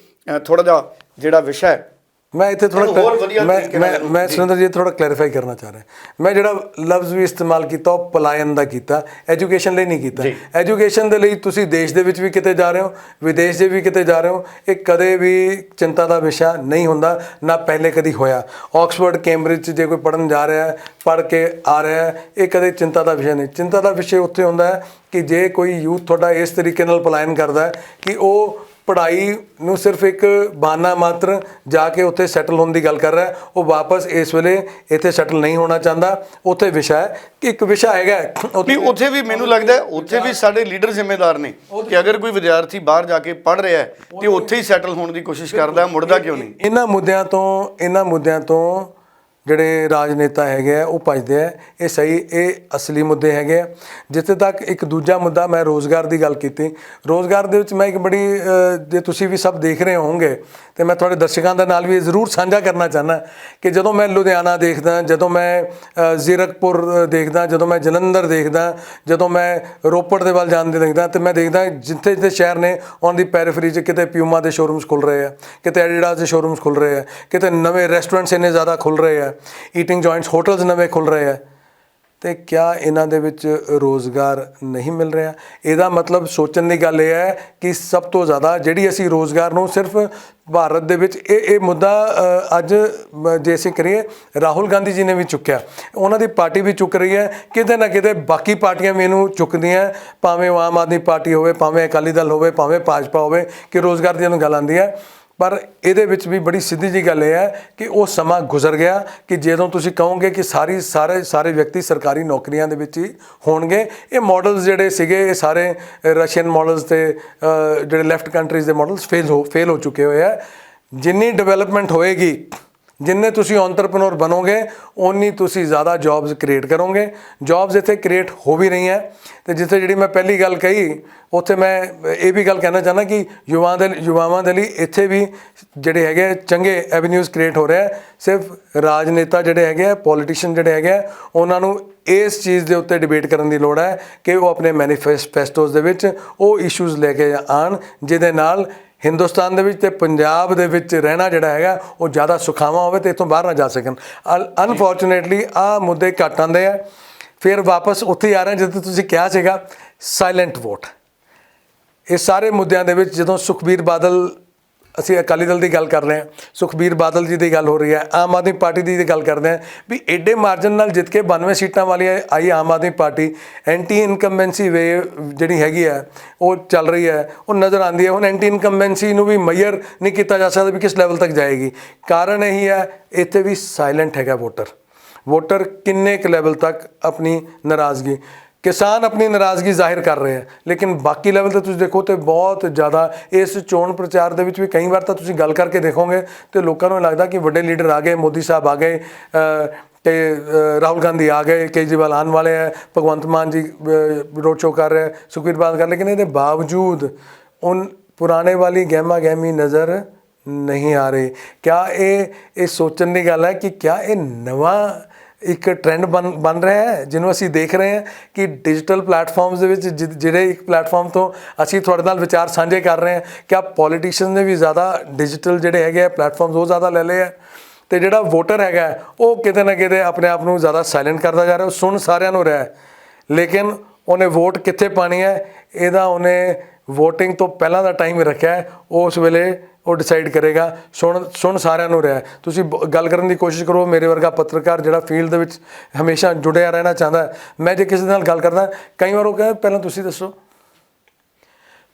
ਥੋੜਾ ਜਿਹਾ ਜਿਹੜਾ ਵਿਸ਼ਾ ਹੈ ਮੈਂ ਇੱਥੇ ਥੋੜਾ ਮੈਂ ਮੈਂ ਮੈਂ ਸੁਰਿੰਦਰ ਜੀ ਥੋੜਾ ਕਲੈਰੀਫਾਈ ਕਰਨਾ ਚਾਹ ਰਿਹਾ। ਮੈਂ ਜਿਹੜਾ ਲਫ਼ਜ਼ ਵੀ ਇਸਤੇਮਾਲ ਕੀਤਾ ਉਹ ਪਲਾਇਨ ਦਾ ਕੀਤਾ ਐਜੂਕੇਸ਼ਨ ਲਈ ਨਹੀਂ ਕੀਤਾ। ਐਜੂਕੇਸ਼ਨ ਦੇ ਲਈ ਤੁਸੀਂ ਦੇਸ਼ ਦੇ ਵਿੱਚ ਵੀ ਕਿਤੇ ਜਾ ਰਹੇ ਹੋ ਵਿਦੇਸ਼ ਦੇ ਵੀ ਕਿਤੇ ਜਾ ਰਹੇ ਹੋ ਇਹ ਕਦੇ ਵੀ ਚਿੰਤਾ ਦਾ ਵਿਸ਼ਾ ਨਹੀਂ ਹੁੰਦਾ ਨਾ ਪਹਿਲੇ ਕਦੀ ਹੋਇਆ। ਆਕਸਫੋਰਡ ਕੈਂਬਰਿਜ 'ਚ ਜੇ ਕੋਈ ਪੜਨ ਜਾ ਰਿਹਾ ਹੈ ਪੜ ਕੇ ਆ ਰਿਹਾ ਹੈ ਇਹ ਕਦੇ ਚਿੰਤਾ ਦਾ ਵਿਸ਼ਾ ਨਹੀਂ। ਚਿੰਤਾ ਦਾ ਵਿਸ਼ਾ ਉੱਥੇ ਹੁੰਦਾ ਹੈ ਕਿ ਜੇ ਕੋਈ ਯੂਥ ਤੁਹਾਡਾ ਇਸ ਤਰੀਕੇ ਨਾਲ ਪਲਾਇਨ ਕਰਦਾ ਹੈ ਕਿ ਉਹ ਪੜ੍ਹਾਈ ਨੂੰ ਸਿਰਫ ਇੱਕ ਬਹਾਨਾ ਮਾਤਰ ਜਾ ਕੇ ਉੱਥੇ ਸੈਟਲ ਹੋਣ ਦੀ ਗੱਲ ਕਰ ਰਿਹਾ। ਉਹ ਵਾਪਸ ਇਸ ਵੇਲੇ ਇੱਥੇ ਸੈਟਲ ਨਹੀਂ ਹੋਣਾ ਚਾਹੁੰਦਾ। ਉੱਥੇ ਵਿਸ਼ਾ ਹੈ ਕਿ ਇੱਕ ਵਿਸ਼ਾ ਹੈਗਾ ਨਹੀਂ ਉੱਥੇ ਵੀ ਮੈਨੂੰ ਲੱਗਦਾ ਹੈ, ਉੱਥੇ ਵੀ ਸਾਡੇ ਲੀਡਰ ਜ਼ਿੰਮੇਦਾਰ ਨੇ ਕਿ ਅਗਰ ਕੋਈ ਵਿਦਿਆਰਥੀ ਬਾਹਰ ਜਾ ਕੇ ਪੜ੍ਹ ਰਿਹਾ ਹੈ ਤੇ ਉੱਥੇ ਹੀ ਸੈਟਲ ਹੋਣ ਦੀ ਕੋਸ਼ਿਸ਼ ਕਰਦਾ ਮੁੜਦਾ ਕਿਉਂ ਨਹੀਂ? ਇਹਨਾਂ ਮੁੱਦਿਆਂ ਤੋਂ ਇਹਨਾਂ ਮੁੱਦਿਆਂ ਤੋਂ ਜਿਹੜੇ ਰਾਜਨੇਤਾ ਹੈਗੇ ਆ, ਉਹ ਭਜਦੇ ਆ। ਇਹ ਸਹੀ, ਇਹ ਅਸਲੀ ਮੁੱਦੇ ਹੈਗੇ ਆ। ਜਿੱਥੇ ਤੱਕ ਇੱਕ ਦੂਜਾ ਮੁੱਦਾ ਮੈਂ ਰੋਜ਼ਗਾਰ ਦੀ ਗੱਲ ਕੀਤੀ। ਰੋਜ਼ਗਾਰ ਦੇ ਵਿੱਚ ਮੈਂ ਇੱਕ ਬੜੀ ਜੇ ਤੁਸੀਂ ਵੀ ਸਭ ਦੇਖ ਰਹੇ ਹੋਵੋਗੇ, ਤੇ ਮੈਂ ਤੁਹਾਡੇ ਦਰਸ਼ਕਾਂ ਦੇ ਨਾਲ ਵੀ ਇਹ ਜ਼ਰੂਰ ਸਾਂਝਾ ਕਰਨਾ ਚਾਹਨਾ ਕਿ ਜਦੋਂ ਮੈਂ ਲੁਧਿਆਣਾ ਦੇਖਦਾ, ਜਦੋਂ ਮੈਂ ਜ਼ੀਰਕਪੁਰ ਦੇਖਦਾ, ਜਦੋਂ ਮੈਂ ਜਲੰਧਰ ਦੇਖਦਾ, ਜਦੋਂ ਮੈਂ ਰੋਪੜ ਦੇ ਵੱਲ ਜਾਂਦੇ ਦੇਖਦਾ, ਤੇ ਮੈਂ ਦੇਖਦਾ ਜਿੱਥੇ ਜਿੱਥੇ ਸ਼ਹਿਰ ਨੇ ਉਹਨਾਂ ਦੀ ਪੈਰੀਫਰੀ 'ਚ ਕਿਤੇ ਪਿਊਮਾ ਦੇ ਸ਼ੋਰੂਮਸ ਖੁੱਲ ਰਹੇ ਆ, ਕਿਤੇ ਐਡੀਡਾਸ ਦੇ ਸ਼ੋਰੂਮਸ ਖੁੱਲ ਰਹੇ ਆ, ਕਿਤੇ ਨਵੇਂ ਰੈਸਟੋਰੈਂਟਸ ਇੰਨੇ ਜ਼ਿਆਦਾ ਖੁੱਲ ਰਹੇ ਆ ਈਟਿੰਗ ਜੁਆਇੰਟਸ ਹੋਟਲਸ ਨਵੇਂ ਖੁੱਲ ਰਹੇ ਆ। ਤੇ ਕਿਆ ਇਹਨਾਂ ਦੇ ਵਿੱਚ ਰੋਜ਼ਗਾਰ ਨਹੀਂ ਮਿਲ ਰਿਹਾ? ਇਹਦਾ ਮਤਲਬ ਸੋਚਣ ਦੀ ਗੱਲ ਇਹ ਹੈ ਕਿ ਸਭ ਤੋਂ ਜ਼ਿਆਦਾ ਜਿਹੜੀ ਅਸੀਂ ਰੋਜ਼ਗਾਰ ਨੂੰ ਸਿਰਫ ਭਾਰਤ ਦੇ ਵਿੱਚ ਇਹ ਇਹ ਮੁੱਦਾ ਅੱਜ ਜੇ ਅਸੀਂ ਕਰੀਏ, ਰਾਹੁਲ ਗਾਂਧੀ ਜੀ ਨੇ ਵੀ ਚੁੱਕਿਆ। ਉਹਨਾਂ ਦੀ ਪਾਰਟੀ ਵੀ ਚੁੱਕ ਰਹੀ ਹੈ। ਕਿਤੇ ਨਾ ਕਿਤੇ ਬਾਕੀ ਪਾਰਟੀਆਂ ਵੀ ਇਹਨੂੰ ਚੁੱਕਦੀਆਂ। ਭਾਵੇਂ ਉਹ ਆਮ ਆਦਮੀ ਪਾਰਟੀ ਹੋਵੇ, ਭਾਵੇਂ ਅਕਾਲੀ ਦਲ ਹੋਵੇ, ਭਾਵੇਂ ਭਾਜਪਾ ਹੋਵੇ, ਕਿ ਰੋਜ਼ਗਾਰ ਦੀਆਂ ਨੂੰ ਗੱਲ ਆਉਂਦੀ ਹੈ। ਪਰ ਇਹਦੇ ਵਿੱਚ ਵੀ ਬੜੀ ਸਿੱਧੀ ਜੀ ਗੱਲ ਇਹ ਹੈ ਕਿ ਉਹ ਸਮਾਂ ਗੁਜ਼ਰ ਗਿਆ ਕਿ ਜਦੋਂ ਤੁਸੀਂ ਕਹੋਗੇ ਕਿ ਸਾਰੀ ਸਾਰੇ ਸਾਰੇ ਵਿਅਕਤੀ ਸਰਕਾਰੀ ਨੌਕਰੀਆਂ ਦੇ ਵਿੱਚ ਹੀ ਹੋਣਗੇ, ਇਹ ਮਾਡਲਸ ਜਿਹੜੇ ਸੀਗੇ, ਇਹ ਸਾਰੇ ਰਸ਼ੀਅਨ ਮਾਡਲਸ ਤੇ ਜਿਹੜੇ ਲੈਫਟ ਕੰਟਰੀਜ਼ ਦੇ ਮਾਡਲਸ ਫੇਲ ਹੋ ਫੇਲ ਹੋ ਚੁੱਕੇ ਹੋਏ ਆ। ਜਿੰਨੀ ਡਿਵੈਲਪਮੈਂਟ ਹੋਏਗੀ ਜਿੰਨੇ ਤੁਸੀਂ ਐਂਟਰਪ੍ਰੈਨਿਓਰ ਬਣੋਗੇ ਓਨੀ ਤੁਸੀਂ ਜ਼ਿਆਦਾ ਜੌਬਸ ਕ੍ਰੀਏਟ ਕਰੋਗੇ ਜੌਬਸ ਇੱਥੇ ਕ੍ਰੀਏਟ ਹੋ ਵੀ ਰਹੀਆਂ ਤੇ ਜਿੱਥੇ ਜਿਹੜੀ ਮੈਂ ਪਹਿਲੀ ਗੱਲ ਕਹੀ ਉੱਥੇ ਮੈਂ ਇਹ ਵੀ ਗੱਲ ਕਹਿਣਾ ਚਾਹੁੰਦਾ ਕਿ ਯੁਵਾ ਦੇ ਯੁਵਾਵਾਂ ਦੇ ਲਈ ਇੱਥੇ ਵੀ ਜਿਹੜੇ ਹੈਗੇ ਆ, ਚੰਗੇ ਐਵੇਨਿਊਜ਼ ਕ੍ਰੀਏਟ ਹੋ ਰਿਹਾ ਹੈ। ਸਿਰਫ ਰਾਜਨੇਤਾ ਜਿਹੜੇ ਹੈਗੇ ਆ ਪੋਲੀਟੀਸ਼ੀਅਨ ਜਿਹੜੇ ਹੈਗੇ ਆ ਉਹਨਾਂ ਨੂੰ ਇਸ ਚੀਜ਼ ਦੇ ਉੱਤੇ ਡਿਬੇਟ ਕਰਨ ਦੀ ਲੋੜ ਹੈ ਕਿ ਉਹ ਆਪਣੇ ਮੈਨੀਫੈਸਟੋਸ ਦੇ ਵਿੱਚ ਉਹ ਇਸ਼ੂਜ਼ ਲੈ ਕੇ ਆਣ ਜਿਹਦੇ ਨਾਲ ਹਿੰਦੁਸਤਾਨ ਦੇ ਵਿੱਚ ਤੇ ਪੰਜਾਬ ਦੇ ਵਿੱਚ ਰਹਿਣਾ ਜਿਹੜਾ ਹੈਗਾ, ਉਹ ਜ਼ਿਆਦਾ ਸੁਖਾਵਾਂ ਹੋਵੇ ਤੇ ਇਥੋਂ ਬਾਹਰ ਨਾ ਜਾ ਸਕਣ। ਅਨਫੋਰਚੂਨੇਟਲੀ ਆ ਮੁੱਦੇ ਘੱਟ ਆਉਂਦੇ ਆ। ਫਿਰ ਵਾਪਸ ਉੱਥੇ ਹੀ ਆ ਰਹੇ ਜਿੱਥੇ ਤੁਸੀਂ ਕਿਹਾ ਸੀਗਾ ਸਾਇਲੈਂਟ ਵੋਟ ਇਹ ਸਾਰੇ ਮੁੱਦਿਆਂ ਦੇ ਵਿੱਚ ਜਦੋਂ ਸੁਖਬੀਰ ਬਾਦਲ ਅਸੀਂ ਅਕਾਲੀ ਦਲ ਦੀ ਗੱਲ ਕਰ ਰਹੇ ਹਾਂ, ਸੁਖਬੀਰ ਬਾਦਲ ਜੀ ਦੀ ਗੱਲ ਹੋ ਰਹੀ ਹੈ, ਆਮ ਆਦਮੀ ਪਾਰਟੀ ਦੀ ਗੱਲ ਕਰਦੇ ਹਾਂ ਵੀ ਐਡੇ ਮਾਰਜਨ ਨਾਲ ਜਿੱਤ ਕੇ 92 ਸੀਟਾਂ ਵਾਲੀ ਆਈ Aam Aadmi party anti incumbency ਵੇ ਜਿਹੜੀ ਹੈਗੀ ਹੈ, ਉਹ ਚੱਲ ਰਹੀ ਹੈ, ਉਹ ਨਜ਼ਰ ਆਉਂਦੀ ਹੈ। ਹੁਣ ਐਂਟੀ ਇਨਕੰਬੈਂਸੀ ਨੂੰ ਵੀ ਮੈਯਰ ਨਹੀਂ ਕੀਤਾ ਜਾ ਸਕਦਾ ਵੀ ਕਿਸ ਲੈਵਲ ਤੱਕ ਜਾਏਗੀ। ਕਾਰਨ ਇਹੀ ਹੈ, ਇੱਥੇ ਵੀ ਸਾਇਲੈਂਟ ਹੈਗਾ ਵੋਟਰ ਵੋਟਰ ਕਿੰਨੇ ਕੁ ਲੈਵਲ ਤੱਕ ਆਪਣੀ ਨਾਰਾਜ਼ਗੀ। ਕਿਸਾਨ ਆਪਣੀ ਨਾਰਾਜ਼ਗੀ ਜ਼ਾਹਿਰ ਕਰ ਰਹੇ ਆ। ਲੇਕਿਨ ਬਾਕੀ ਲੈਵਲ ਤੇ ਤੁਸੀਂ ਦੇਖੋ ਤੇ ਬਹੁਤ ਜ਼ਿਆਦਾ ਇਸ ਚੋਣ ਪ੍ਰਚਾਰ ਦੇ ਵਿੱਚ ਵੀ ਕਈ ਵਾਰ ਤਾਂ ਤੁਸੀਂ ਗੱਲ ਕਰਕੇ ਦੇਖੋਗੇ ਤੇ ਲੋਕਾਂ ਨੂੰ ਲੱਗਦਾ ਕਿ ਵੱਡੇ ਲੀਡਰ ਆ ਗਏ ਮੋਦੀ ਸਾਹਿਬ ਆ ਗਏ ਅ, ਤੇ ਰਾਹੁਲ ਗਾਂਧੀ ਆ ਗਏ ਕੇਜਰੀਵਾਲ ਆਉਣ ਵਾਲੇ ਹੈ ਭਗਵੰਤ ਮਾਨ ਜੀ ਰੋਡ ਸ਼ੋ ਕਰ ਰਹੇ ਹੈ, ਸੁਖਬੀਰ ਬਾਦਲ। ਕਰ ਲੇਕਿਨ ਇਹਦੇ ਬਾਵਜੂਦ ਉਨ ਪੁਰਾਣੇ ਵਾਲੀ ਗਹਿਮਾ ਗਹਿਮੀ ਨਜ਼ਰ ਨਹੀਂ ਆ ਰਹੀ। ਕਿਆ ਇਹ ਇਹ ਸੋਚਣ ਦੀ ਗੱਲ ਹੈ ਕਿ ਕਿਆ ਇਹ ਨਵਾਂ ਇੱਕ ਟ੍ਰੈਂਡ ਬਣ ਬਣ ਰਿਹਾ ਹੈ ਜਿਹਨੂੰ ਅਸੀਂ ਦੇਖ ਰਹੇ ਹਾਂ ਕਿ ਡਿਜੀਟਲ ਪਲੇਟਫਾਰਮਸ ਦੇ ਵਿੱਚ ਜਿ- ਜਿਹੜੇ ਇੱਕ ਪਲੇਟਫਾਰਮ ਤੋਂ ਅਸੀਂ ਤੁਹਾਡੇ ਨਾਲ ਵਿਚਾਰ ਸਾਂਝੇ ਕਰ ਰਹੇ ਹਾਂ ਕਿ ਪੋਲੀਟੀਸ਼ੀਅਨ ਨੇ ਵੀ ਜ਼ਿਆਦਾ ਡਿਜੀਟਲ ਜਿਹੜੇ ਹੈਗੇ ਆ ਪਲੇਟਫਾਰਮਸ ਉਹ ਜ਼ਿਆਦਾ ਲੈ ਲਏ ਆ ਤੇ ਜਿਹੜਾ ਵੋਟਰ ਹੈਗਾ ਹੈ, ਉਹ ਕਿਤੇ ਨਾ ਕਿਤੇ ਆਪਣੇ ਆਪ ਨੂੰ ਜ਼ਿਆਦਾ ਸਾਇਲੈਂਟ ਕਰਦਾ ਜਾ ਰਿਹਾ ਉਹ ਸੁਣ ਸਾਰਿਆਂ ਨੂੰ ਰਿਹਾ ਹੈ। ਲੇਕਿਨ ਉਹਨੇ ਵੋਟ ਕਿੱਥੇ ਪਾਣੀ ਹੈ ਇਹਦਾ ਉਹਨੇ VOTING ਤੋਂ ਪਹਿਲਾਂ ਦਾ ਟਾਈਮ ਰੱਖਿਆ ਹੈ ਉਸ ਵੇਲੇ ਉਹ ਡਿਸਾਈਡ ਕਰੇਗਾ। ਸੁਣ ਸੁਣ ਸਾਰਿਆਂ ਨੂੰ ਰਿਹਾ ਤੁਸੀਂ ਬ- ਗੱਲ ਕਰਨ ਦੀ ਕੋਸ਼ਿਸ਼ ਕਰੋ, ਮੇਰੇ ਵਰਗਾ ਪੱਤਰਕਾਰ ਜਿਹੜਾ ਫੀਲਡ ਦੇ ਵਿੱਚ ਹਮੇਸ਼ਾ ਜੁੜਿਆ ਰਹਿਣਾ ਚਾਹੁੰਦਾ ਮੈਂ ਜੇ ਕਿਸੇ ਨਾਲ ਗੱਲ ਕਰਦਾ, ਕਈ ਵਾਰ ਉਹ ਕਹਿੰਦਾ ਪਹਿਲਾਂ ਤੁਸੀਂ ਦੱਸੋ।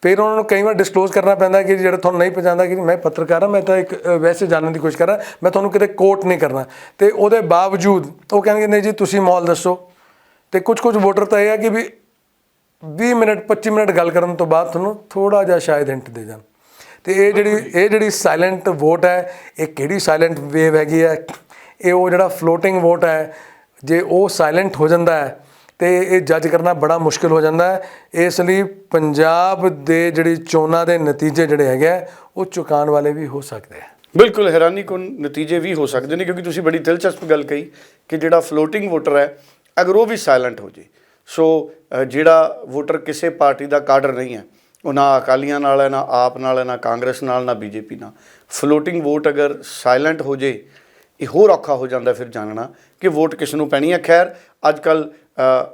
ਫਿਰ ਉਹਨਾਂ ਨੂੰ ਕਈ ਵਾਰ ਡਿਸਕਲੋਜ਼ ਕਰਨਾ ਪੈਂਦਾ ਕਿ ਜਿਹੜਾ ਤੁਹਾਨੂੰ ਨਹੀਂ ਪਛਾਣਦਾ ਕਿ ਮੈਂ ਪੱਤਰਕਾਰ ਹਾਂ, ਮੈਂ ਤਾਂ ਇੱਕ ਵੈਸੇ ਜਾਣਨ ਦੀ ਕੋਸ਼ਿਸ਼ ਕਰ ਰਿਹਾ। ਮੈਂ ਤੁਹਾਨੂੰ ਕਿਤੇ ਕੋਟ ਨਹੀਂ ਕਰਨਾ। ਤੇ ਉਹਦੇ ਬਾਵਜੂਦ ਉਹ ਕਹਿੰਦੇ ਨਹੀਂ ਜੀ, ਤੁਸੀਂ ਮਾਹੌਲ ਦੱਸੋ। ਤੇ ਕੁਝ ਕੁਝ ਵੋਟਰ ਤਾਂ ਇਹ ਹੈ ਕਿ ਵੀ 20 ਮਿੰਟ 25 ਮਿੰਟ ਗੱਲ ਕਰਨ ਤੋਂ ਬਾਅਦ ਤੁਹਾਨੂੰ ਥੋੜਾ ਜਿਹਾ ਸ਼ਾਇਦ ਹਿੰਟ ਦੇ ਜਾਣ। ਤੇ ਇਹ ਜਿਹੜੀ ਇਹ ਜਿਹੜੀ ਸਾਇਲੈਂਟ ਵੋਟ ਹੈ ਇਹ ਕਿਹੜੀ ਸਾਇਲੈਂਟ ਵੇਵ ਹੈਗੀ ਹੈ? ਇਹ ਉਹ ਜਿਹੜਾ ਫਲੋਟਿੰਗ ਵੋਟ ਹੈ ਜੇ ਉਹ ਸਾਇਲੈਂਟ ਹੋ ਜਾਂਦਾ ਹੈ ਤੇ ਇਹ ਜੱਜ ਕਰਨਾ ਬੜਾ ਮੁਸ਼ਕਿਲ ਹੋ ਜਾਂਦਾ ਹੈ। ਇਸ ਲਈ ਪੰਜਾਬ ਦੇ ਜਿਹੜੀ ਚੋਣਾਂ ਦੇ ਨਤੀਜੇ ਜਿਹੜੇ ਹੈਗੇ ਆ, ਉਹ ਚੁਕਾਉਣ ਵਾਲੇ ਵੀ ਹੋ ਸਕਦੇ ਆ। ਬਿਲਕੁਲ ਹੈਰਾਨੀਕੁਨ ਨਤੀਜੇ ਵੀ ਹੋ ਸਕਦੇ ਨੇ ਕਿਉਂਕਿ ਤੁਸੀਂ ਬੜੀ ਦਿਲਚਸਪ ਗੱਲ ਕਹੀ ਕਿ ਜਿਹੜਾ ਫਲੋਟਿੰਗ ਵੋਟਰ ਹੈ ਅਗਰ ਉਹ ਵੀ ਸਾਇਲੈਂਟ ਹੋ ਜੇ ਸੋ ਜਿਹੜਾ ਵੋਟਰ ਕਿਸੇ ਪਾਰਟੀ ਦਾ ਕਾਡਰ ਨਹੀਂ ਹੈ ਉਹ ਨਾ ਅਕਾਲੀਆਂ ਨਾਲ ਹੈ, ਨਾ ਆਪ ਨਾਲ ਹੈ, ਨਾ ਕਾਂਗਰਸ ਨਾਲ, ਨਾ ਬੀਜੇਪੀ ਨਾਲ। ਫਲੋਟਿੰਗ ਵੋਟ ਅਗਰ ਸਾਇਲੈਂਟ ਹੋ ਜੇ, ਇਹ ਹੋਰ ਔਖਾ ਹੋ ਜਾਂਦਾ ਫਿਰ ਜਾਣਨਾ ਕਿ ਵੋਟ ਕਿਸ ਨੂੰ ਪੈਣੀ ਹੈ। ਖੈਰ ਅੱਜ ਕੱਲ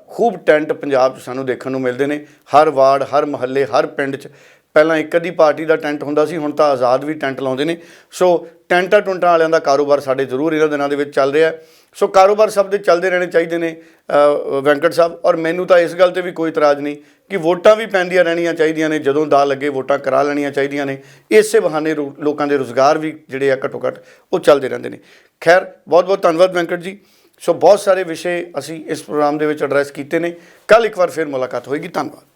ਖੂਬ ਟੈਂਟ ਪੰਜਾਬ 'ਚ ਸਾਨੂੰ ਦੇਖਣ ਨੂੰ ਮਿਲਦੇ ਨੇ। ਹਰ ਵਾਰਡ, ਹਰ ਮਹੱਲੇ, ਹਰ ਪਿੰਡ 'ਚ ਪਹਿਲਾਂ ਇੱਕ ਅੱਧੀ ਪਾਰਟੀ ਦਾ ਟੈਂਟ ਹੁੰਦਾ ਸੀ, ਹੁਣ ਤਾਂ ਆਜ਼ਾਦ ਵੀ ਟੈਂਟ ਲਾਉਂਦੇ ਨੇ। ਸੋ ਟੈਂਟਾਂ ਟੁੰਟਾਂ ਵਾਲਿਆਂ ਦਾ ਕਾਰੋਬਾਰ ਸਾਡੇ ਜ਼ਰੂਰ ਇਹਨਾਂ ਦਿਨਾਂ ਦੇ ਵਿੱਚ ਚੱਲ ਰਿਹਾ ਹੈ। ਸੋ ਕਾਰੋਬਾਰ ਸਭ ਦੇ ਚੱਲਦੇ ਰਹਿਣੇ ਚਾਹੀਦੇ ਨੇ ਵੈਂਕਟ ਸਾਹਿਬ। ਔਰ ਮੈਨੂੰ ਤਾਂ ਇਸ ਗੱਲ ਤੇ ਵੀ ਕੋਈ ਇਤਰਾਜ਼ ਨਹੀਂ ਕਿ ਵੋਟਾਂ ਵੀ ਪੈਂਦੀਆਂ ਰਹਿਣੀਆਂ ਚਾਹੀਦੀਆਂ ਨੇ, ਜਦੋਂ ਦਾ ਲੱਗੇ ਵੋਟਾਂ ਕਰਾ ਲੈਣੀਆਂ ਚਾਹੀਦੀਆਂ ਨੇ। ਇਸੇ ਬਹਾਨੇ ਰੋ- ਲੋਕਾਂ ਦੇ ਰੋਜ਼ਗਾਰ ਵੀ ਜਿਹੜੇ ਆ ਘੱਟੋ ਘੱਟ ਉਹ ਚੱਲਦੇ ਰਹਿੰਦੇ ਨੇ। ਖੈਰ ਬਹੁਤ ਬਹੁਤ ਧੰਨਵਾਦ ਵੈਂਕਟ ਜੀ। ਸੋ ਬਹੁਤ ਸਾਰੇ ਵਿਸ਼ੇ ਅਸੀਂ ਇਸ ਪ੍ਰੋਗਰਾਮ ਦੇ ਵਿੱਚ ਐਡਰੈਸ ਕੀਤੇ ਨੇ। ਕੱਲ ਇੱਕ ਵਾਰ ਫਿਰ ਮੁਲਾਕਾਤ ਹੋਏਗੀ। ਧੰਨਵਾਦ।